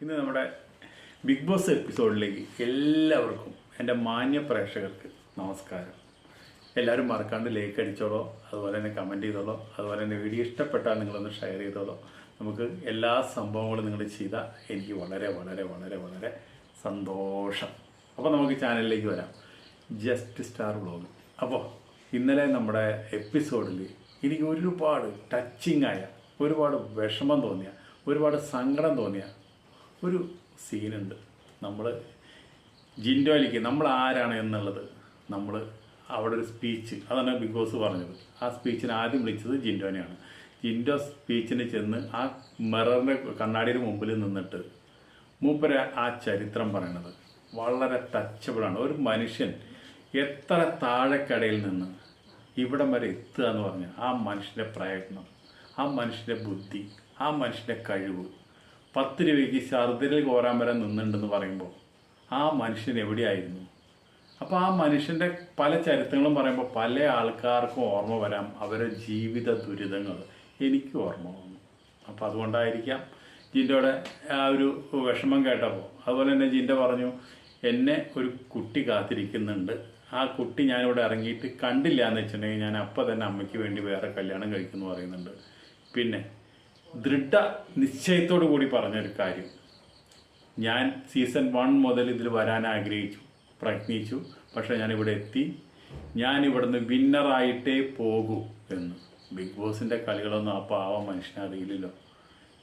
ഇന്ന് നമ്മുടെ big boss എപ്പിസോഡിലേക്ക് എല്ലാവർക്കും എന്റെ മാന്യ പ്രേക്ഷകർക്ക് നമസ്കാരം. എല്ലാവരും മറക്കാണ്ട് ലൈക്ക് അടിച്ചോളോ അതുപോലെ തന്നെ കമന്റ് ചെയ്തോളോ അതുപോലെ തന്നെ വീഡിയോ ഇഷ്ടപ്പെട്ടാൽ നിങ്ങളൊന്ന് ഷെയർ ചെയ്തോളോ. നമുക്ക് എല്ലാ സംഭവങ്ങളും നിങ്ങൾ ചെയ്താൽ എനിക്ക് വളരെ വളരെ വളരെ വളരെ സന്തോഷം. അപ്പോൾ നമുക്ക് ചാനലിലേക്ക് വരാം. ജസ്റ്റ് സ്റ്റാർ വ്ളോഗ് അപ്പോൾ ഇന്നലെ നമ്മുടെ എപ്പിസോഡിൽ എനിക്ക് ഒരുപാട് ടച്ചിങ് ആയ ഒരുപാട് വിഷമം തോന്നിയ ഒരുപാട് സങ്കടം തോന്നിയ ഒരു സീനുണ്ട് നമ്മൾ ജിൻഡോയിലേക്ക് നമ്മൾ ആരാണ് എന്നുള്ളത് നമ്മൾ അവിടെ ഒരു സ്പീച്ച് അതാണ് ബിഗ് ബോസ് പറഞ്ഞത്. ആ സ്പീച്ചിന് ആദ്യം വിളിച്ചത് ജിൻഡോനെയാണ്. ജിൻഡോ സ്പീച്ചിന് ചെന്ന് ആ മിററിന്റെ കണ്ണാടിയുടെ മുമ്പിൽ നിന്നിട്ട് മൂപ്പര ആ ചരിത്രം പറയണത് വളരെ ടച്ചബിളാണ് ഒരു മനുഷ്യൻ എത്ര താഴെക്കടയിൽ നിന്ന് ഇവിടം വരെ എത്തുക എന്ന് പറഞ്ഞാൽ ആ മനുഷ്യന്റെ പ്രയത്നം ആ മനുഷ്യന്റെ ബുദ്ധി ആ മനുഷ്യന്റെ കഴിവ് പത്ത് രൂപയ്ക്ക് ഛർദിൽ കോരാൻ വരെ നിന്നുണ്ടെന്ന് പറയുമ്പോൾ ആ മനുഷ്യൻ എവിടെയായിരുന്നു? അപ്പോൾ ആ മനുഷ്യന്റെ പല ചരിത്രങ്ങളും പറയുമ്പോൾ പല ആൾക്കാർക്കും ഓർമ്മ വരാം അവരുടെ ജീവിത ദുരിതങ്ങൾ. എനിക്ക് ഓർമ്മ വന്നു. അപ്പോൾ അതുകൊണ്ടായിരിക്കാം ജിൻഡോയുടെ ആ ഒരു വിഷമം കേട്ടപ്പോൾ അതുപോലെ തന്നെ ജിന്റെ പറഞ്ഞു എന്നെ ഒരു കുട്ടി കാത്തിരിക്കുന്നുണ്ട്. ആ കുട്ടി ഞാനിവിടെ ഇറങ്ങിയിട്ട് കണ്ടില്ല എന്ന് വെച്ചിട്ടുണ്ടെങ്കിൽ ഞാൻ അപ്പം തന്നെ അമ്മയ്ക്ക് വേണ്ടി വേറെ കല്യാണം കഴിക്കുമെന്ന് പറയുന്നുണ്ട്. പിന്നെ ദൃഢ നിശ്ചയത്തോടു കൂടി പറഞ്ഞൊരു കാര്യം. ഞാൻ സീസൺ വൺ മുതൽ ഇതിൽ വരാൻ ആഗ്രഹിച്ചു പ്രയത്നിച്ചു പക്ഷേ ഞാൻ ഇവിടെ എത്തി. ഞാൻ ഇവിടുന്ന് വിന്നറായിട്ടേ പോകൂ എന്ന്. ബിഗ് ബോസിന്റെ കളികളൊന്നും ആ പാവം മനുഷ്യനെ അറിയില്ലല്ലോ.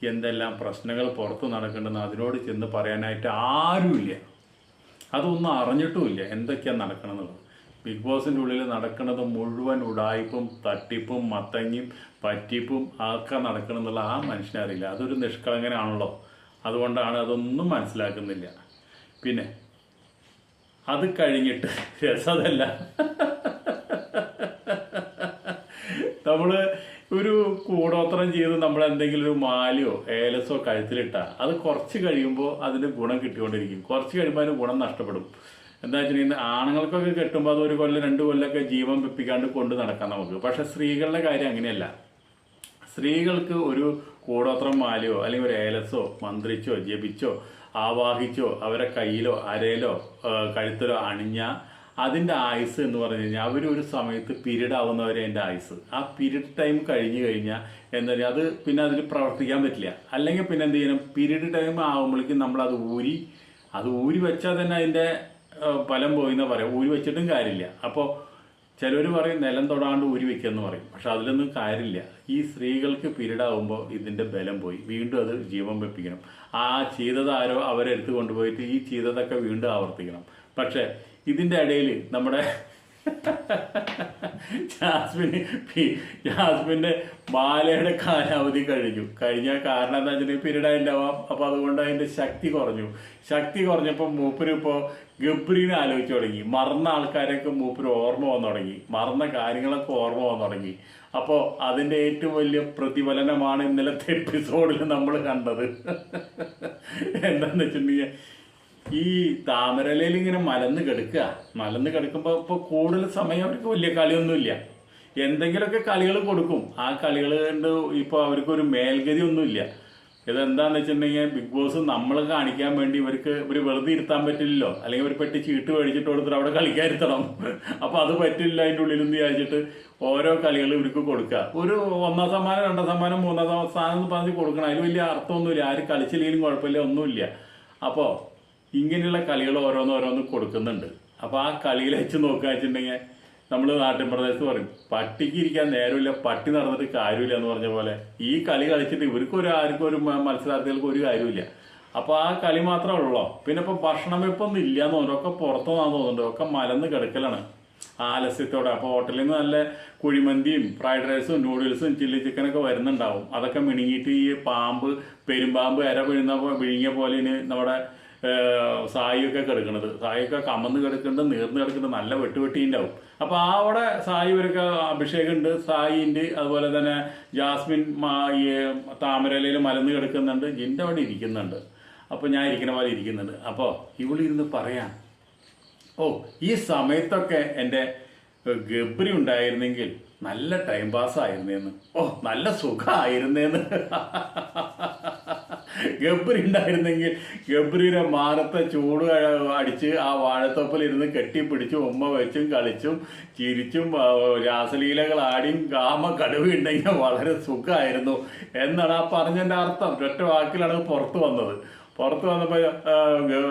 എന്തെല്ലാം പ്രശ്നങ്ങൾ പുറത്ത് നടക്കേണ്ടെന്ന് അതിനോട് ചെന്ന് പറയാനായിട്ട് ആരുമില്ല. അതൊന്നും അറിഞ്ഞിട്ടുമില്ല എന്തൊക്കെയാണ് നടക്കണമെന്നുള്ളത് ബിഗ് ബോസിന്റെ ഉള്ളിൽ നടക്കുന്നത് മുഴുവൻ ഉടായ്പും തട്ടിപ്പും മത്തങ്ങിയും പറ്റിപ്പും ഒക്കെ നടക്കണമെന്നുള്ള ആ മനുഷ്യനെ അറിയില്ല. അതൊരു നിഷ്കളങ്കനാണല്ലോ. അതുകൊണ്ടാണ് അതൊന്നും മനസ്സിലാക്കുന്നില്ല. പിന്നെ അത് കഴിഞ്ഞിട്ട് രസതല്ല. നമ്മൾ ഒരു കൂടോത്രം ചെയ്ത് നമ്മൾ എന്തെങ്കിലും ഒരു മാലയോ ഏലസോ കഴുത്തിലിട്ടാൽ അത് കുറച്ച് കഴിയുമ്പോൾ അതിന് ഗുണം കിട്ടിക്കൊണ്ടിരിക്കും. കുറച്ച് കഴിയുമ്പോൾ അതിന് ഗുണം നഷ്ടപ്പെടും. എന്താ വെച്ചിട്ടുണ്ടെങ്കിൽ ആണുങ്ങൾക്കൊക്കെ കെട്ടുമ്പോൾ അത് ഒരു കൊല്ലം രണ്ട് കൊല്ലമൊക്കെ ജീവൻ വെപ്പിക്കാണ്ട് കൊണ്ട് നടക്കാം നമുക്ക്. പക്ഷെ സ്ത്രീകളുടെ കാര്യം അങ്ങനെയല്ല. സ്ത്രീകൾക്ക് ഒരു കൂടോത്രം മാലയോ അല്ലെങ്കിൽ ഒരു ഏലസോ മന്ത്രിച്ചോ ജപിച്ചോ ആവാഹിച്ചോ അവരെ കയ്യിലോ അരയിലോ കഴുത്തിലോ അണിഞ്ഞ അതിന്റെ ആയുസ് എന്ന് പറഞ്ഞു കഴിഞ്ഞാൽ അവർ ഒരു സമയത്ത് പീരീഡ് ആവുന്നവരെ എന്റെ ആയുസ് ആ പീരീഡ് ടൈം കഴിഞ്ഞു കഴിഞ്ഞാൽ എന്താ പറയുക അത് പിന്നെ അതിൽ പ്രവർത്തിക്കാൻ പറ്റില്ല. അല്ലെങ്കിൽ പിന്നെ എന്ത് ചെയ്യണം? പീരീഡ് ടൈം ആകുമ്പോഴേക്കും അത് ഊരി അത് ഊരി വെച്ചാൽ തന്നെ അതിന്റെ ഫലം പോയി പറയും. ഊരി വെച്ചിട്ടും കാര്യമില്ല. അപ്പോൾ ചിലർ പറയും നിലം തൊടാണ്ട് ഊരി വെക്കുമെന്ന് പറയും. പക്ഷെ അതിലൊന്നും കാര്യമില്ല. ഈ സ്ത്രീകൾക്ക് പീരീഡ് ആകുമ്പോൾ ഇതിന്റെ ബലം പോയി. വീണ്ടും അത് ജീവൻ വെപ്പിക്കണം. ആ ചെയ്തത് ആരോ അവരെടുത്ത് കൊണ്ടുപോയിട്ട് ഈ ചെയ്തതൊക്കെ വീണ്ടും ആവർത്തിക്കണം. പക്ഷേ ഇതിന്റെ ഇടയിൽ നമ്മുടെ ജാസ്മിന് ജാസ്മിന്റെ ബാലയുടെ കാലാവധി കഴിഞ്ഞു. കഴിഞ്ഞ കാരണം എന്താ വെച്ചിട്ടുണ്ടെങ്കിൽ ഉണ്ടാവാം അപ്പോൾ അതുകൊണ്ട് അതിന്റെ ശക്തി കുറഞ്ഞു. ശക്തി കുറഞ്ഞപ്പോൾ മൂപ്പര് ഇപ്പോൾ ഗബ്രീനെ ആലോചിച്ച് തുടങ്ങി. മറന്ന ആൾക്കാരൊക്കെ മൂപ്പര് ഓർമ്മ വന്നു തുടങ്ങി. മറന്ന കാര്യങ്ങളൊക്കെ ഓർമ്മ വന്നു തുടങ്ങി. അപ്പോൾ അതിന്റെ ഏറ്റവും വലിയ പ്രതിഫലനമാണ് ഇന്നലത്തെ എപ്പിസോഡിൽ നമ്മൾ കണ്ടത്. എന്താന്ന് വെച്ചിട്ടുണ്ടെങ്കിൽ ഈ താമരലയിൽ ഇങ്ങനെ മലന്ന് കിടക്കുക. മലന്ന് കിടക്കുമ്പോൾ ഇപ്പോൾ കൂടുതൽ സമയം അവർക്ക് വലിയ കളിയൊന്നുമില്ല. എന്തെങ്കിലുമൊക്കെ കളികൾ കൊടുക്കും. ആ കളികൾ കണ്ട് ഇപ്പോൾ അവർക്കൊരു മേൽഗതി ഒന്നുമില്ല. ഇതെന്താന്ന് വെച്ചിട്ടുണ്ടെങ്കിൽ ബിഗ് ബോസ് നമ്മൾ കാണിക്കാൻ വേണ്ടി ഇവർക്ക് ഇവർ വെറുതെ ഇരുത്താൻ പറ്റില്ലല്ലോ. അല്ലെങ്കിൽ ഒരു പെട്ടി ചീട്ട് മേടിച്ചിട്ട് കൊടുത്തിട്ട് അവിടെ കളിക്കാതിരുത്തണം അപ്പോൾ അത് പറ്റില്ല അതിന്റെ നിന്ന് വിചാരിച്ചിട്ട് ഓരോ കളികൾ ഇവർക്ക് കൊടുക്കുക. ഒരു ഒന്നാം സമ്മാനം രണ്ടാം സമ്മാനം മൂന്നാം സ്ഥാനം എന്ന് പറഞ്ഞ് കൊടുക്കണം. അതിൽ വലിയ അർത്ഥമൊന്നുമില്ല. ആര് കളിച്ചില്ലെങ്കിലും കുഴപ്പമില്ല ഒന്നുമില്ല. അപ്പോൾ ഇങ്ങനെയുള്ള കളികൾ ഓരോന്ന് ഓരോന്ന് കൊടുക്കുന്നുണ്ട്. അപ്പോൾ ആ കളിയിൽ വെച്ച് നോക്കുക വെച്ചിട്ടുണ്ടെങ്കിൽ നമ്മൾ നാട്ടിൻ പ്രദേശത്ത് പറയും പട്ടിക്ക് ഇരിക്കാൻ നേരമില്ല പട്ടി നടന്നിട്ട് കാര്യമില്ല എന്ന് പറഞ്ഞ പോലെ ഈ കളി കളിച്ചിട്ട് ഇവർക്ക് ഒരു ആർക്കും ഒരു മത്സരാർത്ഥികൾക്ക് ഒരു കാര്യമില്ല അപ്പോൾ ആ കളി മാത്രമേ ഉള്ളൂ? പിന്നെ ഇപ്പോൾ ഭക്ഷണം വെപ്പൊന്നും ഇല്ല എന്ന് തോന്നുന്നു. ഒക്കെ പുറത്തുനിന്നാന്ന് തോന്നുന്നുണ്ട്. ഒക്കെ മലന്ന് കിടക്കലാണ്. ആലസ്യത്തോടെ അപ്പോൾ ഹോട്ടലിൽ നിന്ന് നല്ല കുഴിമന്തിയും ഫ്രൈഡ് റൈസും നൂഡിൽസും ചില്ലി ചിക്കനൊക്കെ വരുന്നുണ്ടാവും. അതൊക്കെ മിണുങ്ങിയിട്ട് ഈ പാമ്പ് പെരുമ്പാമ്പ് ഇര വീഴുന്ന വിഴുങ്ങിയ പോലെ ഇനി നമ്മുടെ സായിയൊക്കെ കിടക്കണത്. സായിയൊക്കെ കമന്ന് കിടക്കുന്നുണ്ട് നീർന്ന് കിടക്കുന്നുണ്ട് നല്ല വെട്ടുവെട്ടി ഉണ്ടാവും അപ്പോൾ ആ അവിടെ സായി ഒരുക്ക അഭിഷേകം ഉണ്ട് സായിന്റെ അതുപോലെ തന്നെ ജാസ്മിൻ താമരയിലയിൽ മലന്ന് കിടക്കുന്നുണ്ട്. ജിന്റെ അവിടെ ഇരിക്കുന്നുണ്ട്. അപ്പോൾ ഞാൻ ഇരിക്കുന്ന പോലെ ഇരിക്കുന്നുണ്ട്. അപ്പോൾ ഇവളിരുന്ന് പറയാം. ഓ ഈ സമയത്തൊക്കെ എന്റെ ഗബ്രി ഉണ്ടായിരുന്നെങ്കിൽ നല്ല ടൈം പാസ് ആയിരുന്നേന്ന്. ഓ നല്ല സുഖമായിരുന്നേന്ന് ഗബ്രി ഉണ്ടായിരുന്നെങ്കിൽ ഗബ്രിയുടെ മാനത്തെ ചൂട് അടിച്ച് ആ വാഴത്തോപ്പിലിരുന്ന് കെട്ടിപ്പിടിച്ചും ഉമ്മ വെച്ചും കളിച്ചും ചിരിച്ചും രാസലീലകൾ ആടിയും കാമ കടുവയുണ്ടെങ്കിൽ വളരെ സുഖമായിരുന്നു എന്നാണ് ആ പറഞ്ഞതിന്റെ അർത്ഥം. ഒറ്റ വാക്കിലാണ് പുറത്തു വന്നത്. പുറത്ത് വന്നപ്പോൾ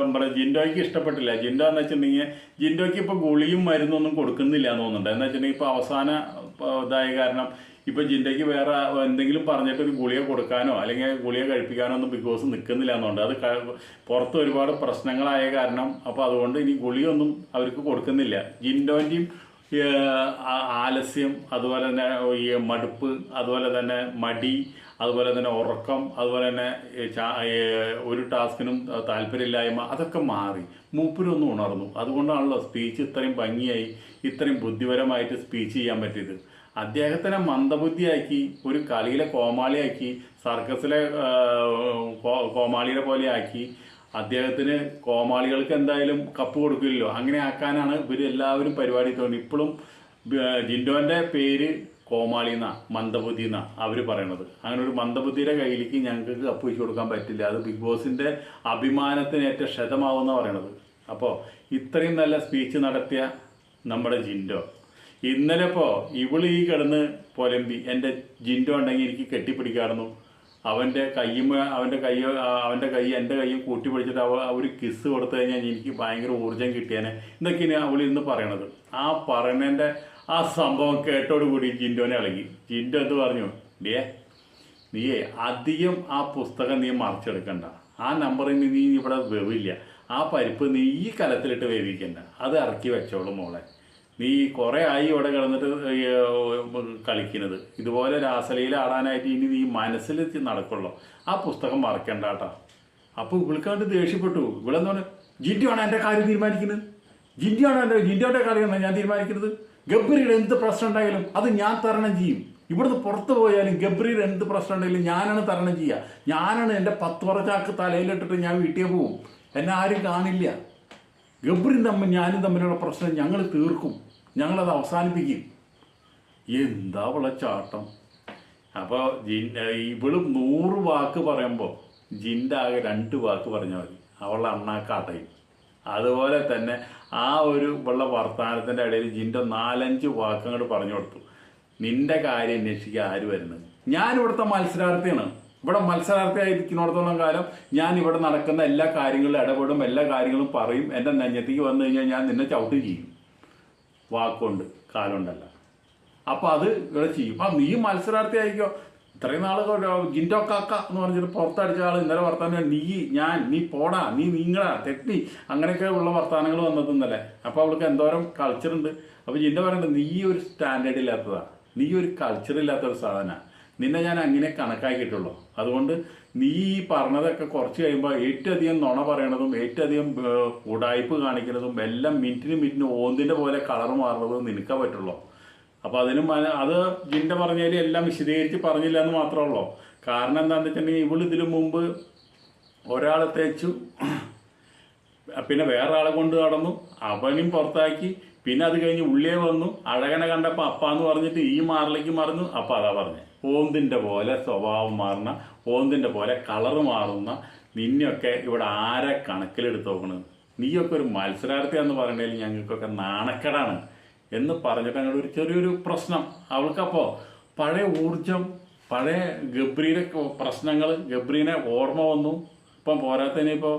നമ്മുടെ ജിൻഡോയ്ക്ക് ഇഷ്ടപ്പെട്ടില്ല. ജിൻഡോ എന്ന് വെച്ചിട്ടുണ്ടെങ്കിൽ ജിൻഡോയ്ക്ക് ഇപ്പോൾ ഗുളിയും മരുന്നൊന്നും കൊടുക്കുന്നില്ല എന്ന് തോന്നുന്നുണ്ട്. എന്ന് വെച്ചിട്ടുണ്ടെങ്കിൽ ഇപ്പോൾ അവസാന ഇതായ കാരണം ഇപ്പൊ ജിൻഡയ്ക്ക് വേറെ എന്തെങ്കിലും പറഞ്ഞിട്ട് ഒരു ഗുളിക കൊടുക്കാനോ അല്ലെങ്കിൽ ഗുളിക കഴിപ്പിക്കാനോ ഒന്നും ബിഗ് ബോസ് നിൽക്കുന്നില്ല എന്നുണ്ട്. അത് പുറത്ത് ഒരുപാട് പ്രശ്നങ്ങളായ കാരണം അപ്പോൾ അതുകൊണ്ട് ഇനി ഗുളിയൊന്നും അവർക്ക് കൊടുക്കുന്നില്ല. ജിൻഡോന്റെയും ആലസ്യം അതുപോലെ തന്നെ ഈ മടുപ്പ് അതുപോലെ തന്നെ മടി അതുപോലെ തന്നെ ഉറക്കം അതുപോലെ തന്നെ ഒരു ടാസ്കിനും താല്പര്യമില്ലായ്മ അതൊക്കെ മാറി. മൂപ്പരൊന്നും ഉണർന്നു. അതുകൊണ്ടാണല്ലോ സ്പീച്ച് ഇത്രയും ഭംഗിയായി ഇത്രയും ബുദ്ധിപരമായിട്ട് സ്പീച്ച് ചെയ്യാൻ പറ്റിയത്. അദ്ദേഹത്തിനെ മന്ദബുദ്ധിയാക്കി ഒരു കളിയിലെ കോമാളിയാക്കി സർക്കസിലെ കോമാളിയെ പോലെ ആക്കി അദ്ദേഹത്തിന് കോമാളികൾക്ക് എന്തായാലും കപ്പ് കൊടുക്കില്ലല്ലോ. അങ്ങനെ ആക്കാനാണ് ഇവർ എല്ലാവരും പരിപാടി തോന്നി ഇപ്പോഴും ജിൻഡോന്റെ പേര് കോമാളി എന്നാ മന്ദബുദ്ധി എന്നാണ് അവർ പറയണത്. അങ്ങനെ ഒരു മന്ദബുദ്ധിയുടെ കയ്യിലേക്ക് ഞങ്ങൾക്ക് കപ്പ് വെച്ച് കൊടുക്കാൻ പറ്റില്ല. അത് ബിഗ് ബോസിന്റെ അഭിമാനത്തിന് ഏറ്റവും ക്ഷതമാവുന്ന പറയണത്. അപ്പോൾ ഇത്രയും നല്ല സ്പീച്ച് നടത്തിയ നമ്മുടെ ജിൻഡോ. ഇന്നലെ ഇപ്പോൾ ഇവൾ ഈ കിടന്ന് പൊലമ്പി. എന്റെ ജിൻഡോ ഉണ്ടെങ്കിൽ എനിക്ക് കെട്ടിപ്പിടിക്കാറുന്നു അവന്റെ കയ്യും അവന്റെ കൈ അവന്റെ കൈ എന്റെ കൈയും കൂട്ടി പിടിച്ചിട്ട് അവ ഒരു കിസ് കൊടുത്തു കഴിഞ്ഞാൽ എനിക്ക് ഭയങ്കര ഊർജം കിട്ടിയേനെ. ഇതൊക്കെയാണ് അവൾ ഇന്ന് പറയണത്. ആ പറയണേന്റെ ആ സംഭവം കേട്ടോട് കൂടി ജിൻഡോനെ ഇളകി. ജിൻഡോ എന്ത് പറഞ്ഞു? ഡേ നീയേ അധികം ആ പുസ്തകം നീ മറിച്ചെടുക്കണ്ട. ആ നമ്പറിൽ നീ ഇവിടെ വെവില്ല. ആ പരിപ്പ് നീ ഈ കലത്തിലിട്ട് വേവിക്കണ്ട. അത് ഇറക്കി വെച്ചോളൂ മോളെ. നീ കുറെ ആയി ഇവിടെ കിടന്നിട്ട് കളിക്കുന്നത്. ഇതുപോലെ രാസലയിൽ ആടാനായിട്ട് ഇനി നീ മനസ്സിൽ നടക്കുള്ളൂ. ആ പുസ്തകം മറക്കണ്ട കേട്ടാ. അപ്പൊ ഇവൾക്കാണ്ട് ദേഷ്യപ്പെട്ടു. ഇവളെന്താണ് ജിൻഡിയാണ് എന്റെ കാര്യം തീരുമാനിക്കുന്നത്? ജിൻഡിയാണ് എന്റെ ജിൻഡിയുടെ കാര്യമാണ് ഞാൻ തീരുമാനിക്കുന്നത്? ഗബ്രിയുടെ എന്ത് പ്രശ്നം ഉണ്ടായാലും അത് ഞാൻ തരണം ചെയ്യും. ഇവിടുന്ന് പുറത്തു പോയാലും ഗബ്രിയുടെ എന്ത് പ്രശ്നം ഉണ്ടെങ്കിലും ഞാനാണ് തരണം ചെയ്യുക. ഞാനാണ് എന്റെ പത്ത് പറച്ചാക്ക് തലയിലിട്ടിട്ട് ഞാൻ വീട്ടിൽ പോവും. എന്നെ ആരും കാണില്ല. ഗബ്രിയും തമ്മിൽ ഞാനും തമ്മിലുള്ള പ്രശ്നം ഞങ്ങൾ തീർക്കും. ഞങ്ങളത് അവസാനിപ്പിക്കും. എന്താ അവളെ ചാട്ടം? അപ്പോൾ ജിൻ ഇവൾ നൂറ് വാക്ക് പറയുമ്പോൾ ജിന്റെ ആകെ രണ്ട് വാക്ക് പറഞ്ഞാൽ മതി. അവളുടെ അണ്ണാക്കാട്ടയും അതുപോലെ തന്നെ ആ ഒരു ഉള്ള വർത്തമാനത്തിന്റെ ഇടയിൽ ജിന്റെ നാലഞ്ച് വാക്കങ്ങൾ പറഞ്ഞു കൊടുത്തു. നിന്റെ കാര്യം അന്വേഷിക്കാൻ ആര് വരുന്നത്? ഞാൻ ഇവിടുത്തെ മത്സരാർത്ഥിയാണ്. ഇവിടെ മത്സരാർത്ഥിയായിരിക്കുന്നിടത്തോളം കാലം. ഞാൻ ഇവിടെ നടക്കുന്ന എല്ലാ കാര്യങ്ങളിലും ഇടപെടും എല്ലാ കാര്യങ്ങളും പറയും. എന്റെ നെഞ്ഞത്തേക്ക് വന്നു കഴിഞ്ഞാൽ ഞാൻ നിന്നെ ചവിട്ട് ചെയ്യും. വാക്കുകൊണ്ട് കാലുണ്ടല്ല അപ്പോൾ അത് ഇവിടെ ചെയ്യും. ആ നീ മത്സരാർത്ഥി ആയിക്കോ ഇത്രയും നാൾ ജിൻഡോ കാക്ക എന്ന് പറഞ്ഞിട്ട് പുറത്തടിച്ച ആൾ ഇന്നലെ വർത്താനം നീ ഞാൻ നീ പോടാ നീ നീങ്ങളാ തെറ്റി. അങ്ങനെയൊക്കെ ഉള്ള വർത്താനങ്ങൾ വന്നത് ഇന്നലെ. അപ്പൊ അവൾക്ക് എന്തോരം കൾച്ചർ ഉണ്ട്. അപ്പൊ ജിൻഡോ പറയുന്നത് നീ ഒരു സ്റ്റാൻഡേർഡ് ഇല്ലാത്തതാ. നീ ഒരു കൾച്ചർ ഇല്ലാത്ത ഒരു സാധന. നിന്നെ ഞാൻ അങ്ങനെ കണക്കാക്കിയിട്ടുള്ളൂ. അതുകൊണ്ട് നീ ഈ പറഞ്ഞതൊക്കെ കുറച്ച് കഴിയുമ്പോൾ ഏറ്റവും അധികം നുണ പറയണതും ഏറ്റവും അധികം ഉടായ്പ് കാണിക്കുന്നതും എല്ലാം മിനിറ്റിന് മിനിറ്റിന് ഓന്തിന്റെ പോലെ കളർ മാറുന്നതും നിനക്കേ പറ്റുള്ളൂ. അപ്പൊ അതിന് അത് ജിന്റെ പറഞ്ഞാൽ എല്ലാം വിശദീകരിച്ച് പറഞ്ഞില്ല എന്ന് മാത്രമേ ഉള്ളൂ. കാരണം എന്താണെന്ന് വെച്ചിട്ടുണ്ടെങ്കിൽ ഇവൾ ഇതിനു മുമ്പ് ഒരാളെ തേച്ചു പിന്നെ വേറെ ആളെ കൊണ്ട് നടന്നു അവനും പുറത്താക്കി പിന്നെ അത് കഴിഞ്ഞ് ഉള്ളിയെ വന്നു അഴകനെ കണ്ടപ്പോൾ അപ്പാന്ന് പറഞ്ഞിട്ട് ഈ മാറിലേക്ക് മറന്നു അപ്പം അതാ പറഞ്ഞേ. ഓന്തിന്റെ പോലെ സ്വഭാവം മാറുന്ന ഓന്തിന്റെ പോലെ കളർ മാറുന്ന നിന്നെയൊക്കെ ഇവിടെ ആരെ കണക്കിലെടുത്ത് നോക്കണത്? നീയൊക്കെ ഒരു മത്സരാർത്ഥിയാന്ന് പറയണതിൽ ഞങ്ങൾക്കൊക്കെ നാണക്കേടാണ് എന്ന് പറഞ്ഞിട്ട് അങ്ങനെ ഒരു ചെറിയൊരു പ്രശ്നം. അവൾക്കപ്പോൾ പഴയ ഊർജം പഴയ ഗബ്രീനെ പ്രശ്നങ്ങൾ ഗബ്രീനെ ഓർമ്മ വന്നു. ഇപ്പം പോരാത്തതിന് ഇപ്പോൾ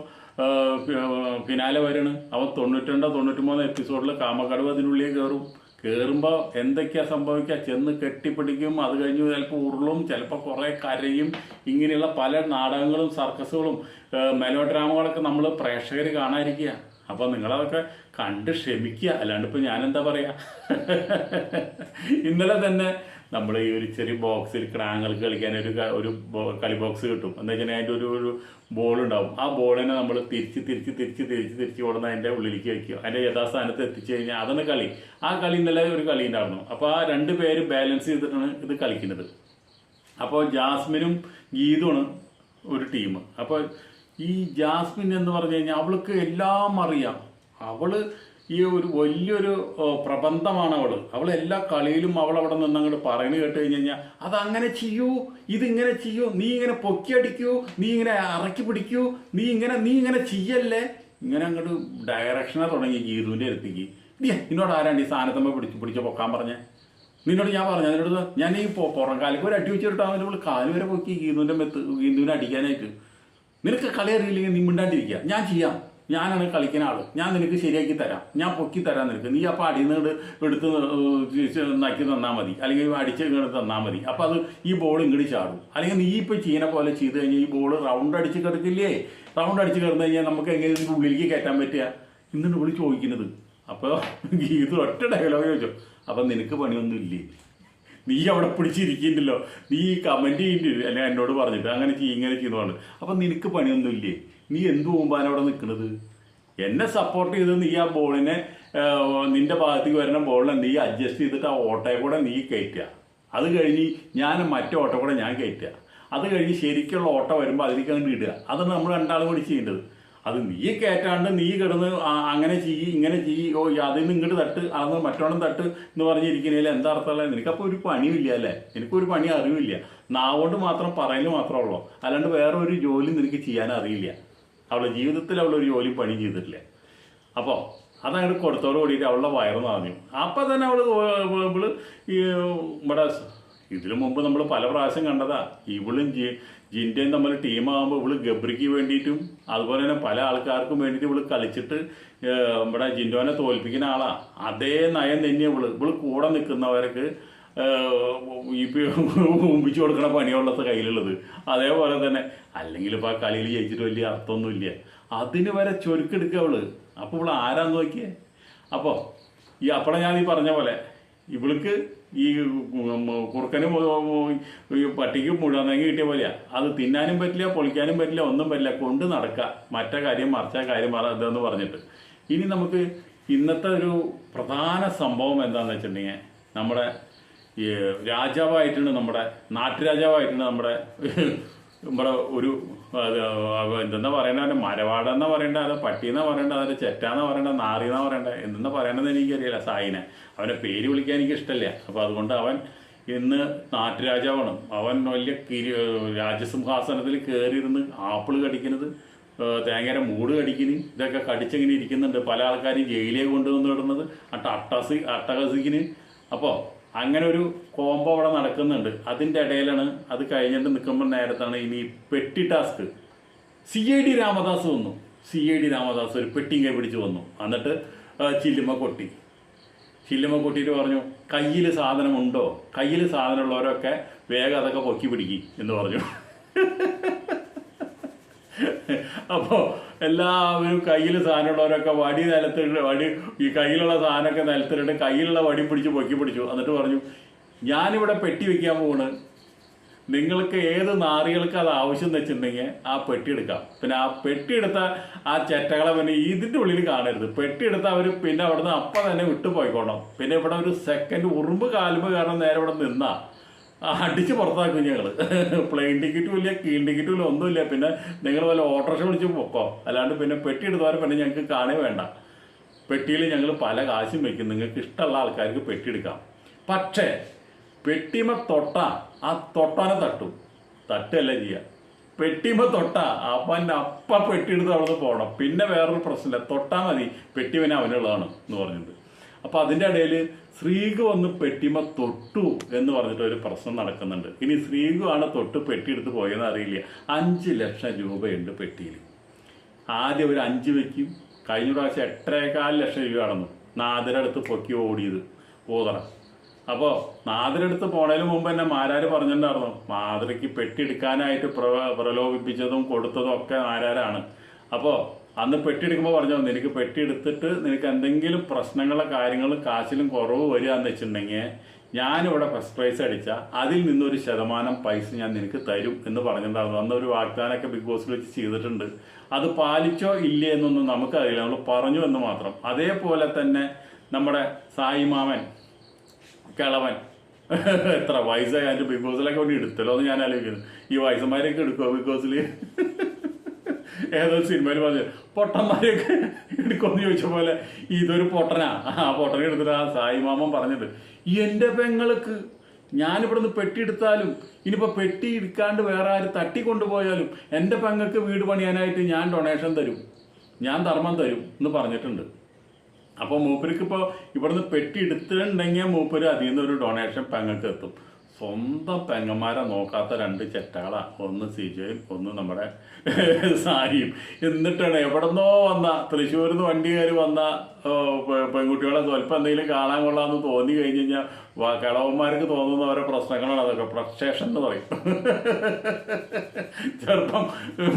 ഫിനാലെ വരണ്. അവൻ തൊണ്ണൂറ്റി മൂന്നോ എപ്പിസോഡിൽ കാമക്കടവ് അതിനുള്ളിൽ കയറും. കയറുമ്പോൾ എന്തൊക്കെയാ സംഭവിക്കുക? ചെന്ന് കെട്ടിപ്പിടിക്കും അത് കഴിഞ്ഞ് ചിലപ്പോൾ ഉരുളും ചിലപ്പോൾ കുറേ കരയും. ഇങ്ങനെയുള്ള പല നാടകങ്ങളും സർക്കസുകളും മെലോ ഡ്രാമകളൊക്കെ നമ്മൾ പ്രേക്ഷകർ കാണാതിരിക്കുക. അപ്പോൾ നിങ്ങളതൊക്കെ കണ്ട് ക്ഷമിക്കുക. അല്ലാണ്ട് ഇപ്പോൾ ഞാനെന്താ പറയുക ഇന്നലെ തന്നെ നമ്മൾ ഈ ഒരു ചെറിയ ബോക്സിൽ ക്രാങ്ങൾക്ക് കളിക്കാൻ ഒരു ഒരു കളി ബോക്സ് കിട്ടും. എന്ന് വെച്ചാൽ അതിന്റെ ഒരു ഒരു ബോൾ ഉണ്ടാവും. ആ ബോളിനെ നമ്മൾ തിരിച്ച് തിരിച്ച് തിരിച്ച് തിരിച്ച് തിരിച്ച് കൊടുന്ന് അതിന്റെ ഉള്ളിലേക്ക് വയ്ക്കുക അതിന്റെ യഥാസ്ഥാനത്ത് എത്തിച്ചു കഴിഞ്ഞാൽ അതാണ് കളി. ആ കളി ഇന്നലെ ഒരു കളി ഉണ്ടായിരുന്നു. അപ്പോൾ ആ രണ്ട് പേര് ബാലൻസ് ചെയ്തിട്ടാണ് ഇത് കളിക്കുന്നത്. അപ്പോൾ ജാസ്മിനും ഗീതുമാണ് ഒരു ടീം അപ്പോൾ ഈ ജാസ്മിൻ എന്ന് പറഞ്ഞു കഴിഞ്ഞാൽ അവൾക്ക് എല്ലാം അറിയാം. അവൾ ഈ ഒരു വലിയൊരു പ്രബന്ധമാണ് അവൾ. അവൾ എല്ലാ കളിയിലും അവൾ അവിടെ നിന്ന് അങ്ങോട്ട് പറയുന്നത് കേട്ട് കഴിഞ്ഞ് കഴിഞ്ഞാൽ അതങ്ങനെ ചെയ്യൂ ഇതിങ്ങനെ ചെയ്യൂ നീ ഇങ്ങനെ പൊക്കി അടിക്കൂ നീ ഇങ്ങനെ അറക്കി പിടിക്കൂ നീ ഇങ്ങനെ നീ ഇങ്ങനെ ചെയ്യല്ലേ? ഇങ്ങനെ അങ്ങോട്ട് ഡയറക്ഷനെ തുടങ്ങി ഗീതുവിന്റെ അടുത്തേക്ക്. നീ ആരാണ്ട് ഈ സാധനത്തമ്മ പിടിച്ച് പിടിച്ച് പൊക്കാൻ പറഞ്ഞേ? നിന്നോട് ഞാൻ പറഞ്ഞു അതിനോട് ഞാൻ ഈ പൊ- പുറം കാലിക്ക് ഒരു അടി വെച്ചിട്ട് അവൾ കാൽ വരെ പൊക്കി ഗീതുവിന്റെ മെത്ത് ഗീതുവിനെ അടിക്കാനായിട്ട്. നിനക്ക് കളി അറിയില്ലെങ്കിൽ നീ മിണ്ടാണ്ടിരിക്കുക. ഞാൻ ചെയ്യാം. ഞാനാണ് കളിക്കുന്ന ആൾ. ഞാൻ നിനക്ക് ശരിയാക്കി തരാം. ഞാൻ പൊക്കി തരാം നിനക്ക്. നീ അപ്പോൾ അടിയിൽ നിന്ന് എടുത്ത് നക്കി തന്നാൽ മതി. അല്ലെങ്കിൽ അടിച്ച് ഇങ്ങോട്ട് തന്നാൽ മതി. അപ്പോൾ അത് ഈ ബോൾ ഇങ്ങോട്ട് ചാടും. അല്ലെങ്കിൽ നീ ഇപ്പോൾ ചീന പോലെ ചെയ്ത് കഴിഞ്ഞാൽ ഈ ബോൾ റൗണ്ട് അടിച്ച് കിടക്കില്ലേ? റൗണ്ട് അടിച്ച് കിടന്നു കഴിഞ്ഞാൽ നമുക്ക് എങ്ങനെ ഉള്ളിലേക്ക് കയറ്റാൻ പറ്റുക? ഇന്നിട്ട് വിളി ചോദിക്കുന്നത് അപ്പോൾ ഇത് ഒറ്റ ഡയലോഗ് ചോദിച്ചോ. അപ്പം നിനക്ക് പണിയൊന്നും ഇല്ലേ? നീ അവിടെ പിടിച്ചിരിക്കുന്നുണ്ടല്ലോ നീ കമന്റ് ചെയ്യുന്നുണ്ട് അല്ലെങ്കിൽ എന്നോട് പറഞ്ഞിട്ട്. അങ്ങനെ ചെയ്യും ഇങ്ങനെ ചെയ്യുന്നതാണ് അപ്പം നിനക്ക് പണിയൊന്നും ഇല്ലേ? നീ എന്തു മുമ്പാണ് അവിടെ നിൽക്കുന്നത് എന്നെ സപ്പോർട്ട് ചെയ്ത് നീ ആ ബോളിനെ നിന്റെ ഭാഗത്തേക്ക് വരുന്ന ബോളിനെ നീ അഡ്ജസ്റ്റ് ചെയ്തിട്ട് ആ ഓട്ടയെ കൂടെ നീ കയറ്റുക. അത് കഴിഞ്ഞ് ഞാൻ മറ്റേ ഓട്ടോ കൂടെ ഞാൻ കയറ്റുക. അത് കഴിഞ്ഞ് ശരിക്കുള്ള ഓട്ടം വരുമ്പോൾ അതിലേക്ക് അങ്ങോട്ട് ഇടുക. അതാണ് നമ്മൾ രണ്ടാളും കൂടി ചെയ്യേണ്ടത്. അത് നീ കയറ്റാണ്ട് നീ കിടന്ന് അങ്ങനെ ചെയ്യ് ഇങ്ങനെ ചെയ്യ് ഓ അതിൽ നിന്ന് ഇങ്ങോട്ട് തട്ട് അതൊന്ന് മറ്റോണം തട്ട് എന്ന് പറഞ്ഞിരിക്കുന്നതിൽ എന്താ അർത്ഥമുള്ളത്? നിനക്കപ്പോൾ ഒരു പണിയില്ല അല്ലേ? എനിക്കൊരു പണി അറിവില്ല. നാവോണ്ട് മാത്രം പറയൽ മാത്രമേ ഉള്ളൂ. അല്ലാണ്ട് വേറെ ഒരു ജോലി നിനക്ക് ചെയ്യാൻ അറിയില്ല. അവളുടെ ജീവിതത്തിൽ അവളൊരു ജോലി പണി ചെയ്തിട്ടില്ല? അപ്പോൾ അതങ്ങോട്ട് കൊടുത്തോട് കൂടിയിട്ട് അവളുടെ വയറ് നിറഞ്ഞു. അപ്പം തന്നെ അവൾ ഇവൾ ഈ ഇവിടെ ഇതിനു മുമ്പ് നമ്മൾ പല പ്രാവശ്യം കണ്ടതാ. ഇവളും ജി ജിന്റെയും തമ്മിൽ ടീമാകുമ്പോൾ ഇവൾ ഗബ്രിക്ക് വേണ്ടിയിട്ടും അതുപോലെ തന്നെ പല ആൾക്കാർക്കും വേണ്ടിയിട്ട് ഇവൾ കളിച്ചിട്ട് ഇവിടെ ജിൻഡോനെ തോൽപ്പിക്കുന്ന ആളാ. അതേ നയം തന്നെയാണ് ഇവൾ. ഇവൾ കൂടെ നിൽക്കുന്നവർക്ക് ഇപ്പൊ ഊമ്പിച്ചു കൊടുക്കണ പണിയുള്ളത് കയ്യിലുള്ളത്. അതേപോലെ തന്നെ അല്ലെങ്കിൽ ഇപ്പോൾ ആ കളിയിൽ ജയിച്ചിട്ട് വലിയ അർത്ഥമൊന്നുമില്ല. അതിന് വരെ ചൊരുക്കെടുക്കുക അവൾ. അപ്പോൾ ഇവിടെ ആരാന്ന് നോക്കിയേ? അപ്പോൾ ഈ അപ്പള ഞാൻ ഈ പറഞ്ഞ പോലെ ഇവൾക്ക് ഈ കുറുക്കന് ഈ പട്ടിക്ക് മുഴുവനെങ്കിൽ കിട്ടിയ പോലെയാ. അത് തിന്നാനും പറ്റില്ല പൊളിക്കാനും പറ്റില്ല ഒന്നും പറ്റില്ല. കൊണ്ട് നടക്കുക മറ്റേ കാര്യം മറിച്ച കാര്യം ഇതെന്ന് പറഞ്ഞിട്ട്. ഇനി നമുക്ക് ഇന്നത്തെ ഒരു പ്രധാന സംഭവം എന്താണെന്ന് വെച്ചിട്ടുണ്ടെങ്കിൽ നമ്മുടെ ഈ രാജാവായിട്ടാണ് നമ്മുടെ നാട്ടുരാജാവായിട്ടാണ് നമ്മുടെ നമ്മുടെ ഒരു എന്തെന്നാ പറയണ്ട അവന്റെ മരവാടെന്നാ പറയണ്ട അത് പട്ടിയെന്നാ പറയണ്ട അതിന്റെ ചെറ്റാന്നാ പറയണ്ട നാറിയെന്നാ പറയണ്ട എന്തെന്നാ പറയണമെന്ന് എനിക്കറിയില്ല സായിനെ. അവനെ പേര് വിളിക്കാൻ എനിക്ക് ഇഷ്ടമല്ല അപ്പോൾ അതുകൊണ്ട് അവൻ ഇന്ന് നാട്ടുരാജാവാണ്. അവൻ വലിയ കിരി രാജസിംഹാസനത്തിൽ കയറിയിരുന്ന് ആപ്പിൾ കടിക്കുന്നത് തേങ്ങയുടെ മൂട് കടിക്കുന്ന ഇതൊക്കെ കടിച്ചിങ്ങനെ ഇരിക്കുന്നുണ്ട്. പല ആൾക്കാരും ജയിലേ കൊണ്ടുവന്ന് വിടുന്നത് അട്ട അട്ടസി അട്ടഹസിക്കിന്. അപ്പോൾ അങ്ങനെ ഒരു കോംബോ അവിടെ നടക്കുന്നുണ്ട്. അതിന്റെ ഇടയിലാണ് അത് കഴിഞ്ഞിട്ട് നിൽക്കുമ്പോൾ നേരത്താണ് ഇനി പെട്ടി task C I D Ramadas വന്നു. സി ഐ ഡി രാമദാസ് ഒരു പെട്ടിയും കൈ പിടിച്ച് വന്നു. എന്നിട്ട് ചില്ലുമ കൊട്ടി. ചില്ലുമ കൊട്ടിയിട്ട് പറഞ്ഞു കയ്യിൽ സാധനമുണ്ടോ? കയ്യിൽ സാധനമുള്ളവരൊക്കെ വേഗം അതൊക്കെ പൊക്കി പിടിക്കി എന്ന് പറഞ്ഞു. അപ്പോൾ എല്ലാവരും കയ്യിൽ സാധനമുള്ളവരൊക്കെ വടി നിലത്തിട്ട് വടി ഈ കയ്യിലുള്ള സാധനമൊക്കെ നിലത്തിട്ട് കയ്യിലുള്ള വടി പിടിച്ച് പൊക്കി പിടിച്ചു. എന്നിട്ട് പറഞ്ഞു ഞാനിവിടെ പെട്ടി വെക്കാൻ പോണ് നിങ്ങൾക്ക് ഏത് നാറികൾക്ക് അത് ആവശ്യം എന്ന് വെച്ചിട്ടുണ്ടെങ്കിൽ ആ പെട്ടി എടുക്കാം. പിന്നെ ആ പെട്ടി എടുത്ത ആ ചെറ്റകളെ പിന്നെ ഇതിന്റെ ഉള്ളിൽ കാണരുത്. പെട്ടി എടുത്ത അവർ പിന്നെ അവിടുന്ന് അപ്പം തന്നെ വിട്ടു പോയിക്കോണം പിന്നെ ഇവിടെ ഒരു സെക്കൻഡ് ഉറുമ്പ് കാലുമ്പ് കാരണം നേരെ ഇവിടെ നിന്നാ. അടിച്ച് പുറത്താക്കും ഞങ്ങൾ പ്ലെയിൻ ടിക്കറ്റും ഇല്ല കീൽ ടിക്കറ്റും ഇല്ല ഒന്നുമില്ല പിന്നെ നിങ്ങൾ വല്ല ഓട്ടോറിക്ഷ വിളിച്ച് പൊക്കോ? അല്ലാണ്ട് പിന്നെ പെട്ടി എടുത്തവരെ പിന്നെ ഞങ്ങൾക്ക് കാണേ വേണ്ട. പെട്ടിയിൽ ഞങ്ങൾ പല കാശും വെക്കും. നിങ്ങൾക്ക് ഇഷ്ടമുള്ള ആൾക്കാർക്ക് പെട്ടി എടുക്കാം. പക്ഷേ പെട്ടിമ തൊട്ട ആ തൊട്ടാനെ തട്ടും. തട്ടല്ല ചെയ്യുക പെട്ടിമ തൊട്ട അവൻ അപ്പ പെട്ടി എടുത്ത് അവിടെ നിന്ന് പോകണം. പിന്നെ വേറൊരു പ്രശ്നമില്ല. തൊട്ടാ മതി. പെട്ടി പിന്നെ അവനുള്ളതാണ് എന്ന് പറഞ്ഞിട്ട്. അപ്പൊ അതിന്റെ ഇടയിൽ ശ്രീകു വന്ന് പെട്ടിമ തൊട്ടു എന്ന് പറഞ്ഞിട്ട് ഒരു പ്രശ്നം നടക്കുന്നുണ്ട്. ഇനി ശ്രീകു ആണ് തൊട്ട് പെട്ടി എടുത്ത് പോയെന്ന് അറിയില്ല. അഞ്ച് ലക്ഷം രൂപയുണ്ട് പെട്ടിയിൽ. ആദ്യം ഒരു അഞ്ച് വെക്കും. കഴിഞ്ഞ പ്രാവശ്യം എട്ടേകാൽ ലക്ഷം രൂപ കടന്നു നാദരടുത്ത് പൊക്കി ഓടിയത്. ഓതറ അപ്പോൾ നാദരടുത്ത് പോണതിന് മുമ്പ് തന്നെ മാരാർ പറഞ്ഞിട്ടുണ്ടായിരുന്നു. മാതൃക്ക് പെട്ടി എടുക്കാനായിട്ട് പ്രലോഭിപ്പിച്ചതും കൊടുത്തതും ഒക്കെ മാരാരാണ് അപ്പോൾ അന്ന് പെട്ടി എടുക്കുമ്പോൾ പറഞ്ഞു നിനക്ക് പെട്ടി എടുത്തിട്ട് നിനക്ക് എന്തെങ്കിലും പ്രശ്നങ്ങളോ കാര്യങ്ങളും കാശിലും കുറവ് വരിക എന്ന് വെച്ചിട്ടുണ്ടെങ്കിൽ ഞാനിവിടെ ഫസ്റ്റ് പ്രൈസ് അടിച്ച അതിൽ നിന്നൊരു ശതമാനം പൈസ ഞാൻ നിനക്ക് തരും എന്ന് പറഞ്ഞിട്ടുണ്ടായിരുന്നു. അന്ന് ഒരു വാഗ്ദാനമൊക്കെ ബിഗ് ബോസിൽ വെച്ച് ചെയ്തിട്ടുണ്ട്. അത് പാലിച്ചോ ഇല്ലേ എന്നൊന്നും നമുക്കറിയില്ല. നമ്മൾ പറഞ്ഞു എന്ന് മാത്രം. അതേപോലെ തന്നെ നമ്മുടെ സായി മാമൻ കിളവൻ എത്ര വയസ്സായി അതിന്റെ ബിഗ് ബോസിലൊക്കെ വേണ്ടി എടുത്തല്ലോ എന്ന് ഞാൻ ആലോചിക്കുന്നു. ഈ വയസ്സന്മാരെയൊക്കെ എടുക്കുമോ ബിഗ് ബോസിൽ ഏതോ സിനിമയിൽ പറഞ്ഞു പൊട്ടന്മാരെയൊക്കെ എടുക്കുമെന്ന് ചോദിച്ച പോലെ ഇതൊരു പൊട്ടനാ. ആ പൊട്ടനെ എടുത്തിട്ട് ആ സായി മാമൻ പറഞ്ഞിട്ട് എന്റെ പെങ്ങൾക്ക് ഞാനിവിടുന്ന് പെട്ടി എടുത്താലും ഇനിയിപ്പോൾ പെട്ടി എടുക്കാണ്ട് വേറെ ആര് തട്ടിക്കൊണ്ടുപോയാലും എന്റെ പെങ്ങൾക്ക് വീട് പണിയാനായിട്ട് ഞാൻ ഡൊണേഷൻ തരും. ഞാൻ ധർമ്മം തരും എന്ന് പറഞ്ഞിട്ടുണ്ട്. അപ്പോൾ മൂപ്പർക്ക് ഇപ്പോൾ ഇവിടുന്ന് പെട്ടി എടുത്തിട്ടുണ്ടെങ്കിൽ മൂപ്പര് അതിൽ നിന്ന് ഒരു ഡൊണേഷൻ പെങ്ങൾക്ക് എത്തും. സ്വന്തം പെങ്ങന്മാരെ നോക്കാത്ത രണ്ട് ചെറ്റകളാ. ഒന്ന് സിജയും ഒന്ന് നമ്മുടെ സാരിയും. എന്നിട്ടാണ് എവിടെന്നോ വന്ന തൃശ്ശൂരിൽ നിന്ന് വണ്ടി കയറി വന്ന പെൺകുട്ടികളെ സ്വല്പം എന്തെങ്കിലും കാണാൻ കൊള്ളാമെന്ന് തോന്നി കഴിഞ്ഞ് കഴിഞ്ഞാൽ കിളവന്മാർക്ക് തോന്നുന്ന ഓരോ പ്രശ്നങ്ങളാണ് അതൊക്കെ. ഫ്രസ്ട്രേഷൻ എന്ന് പറയും. ചെറുപ്പം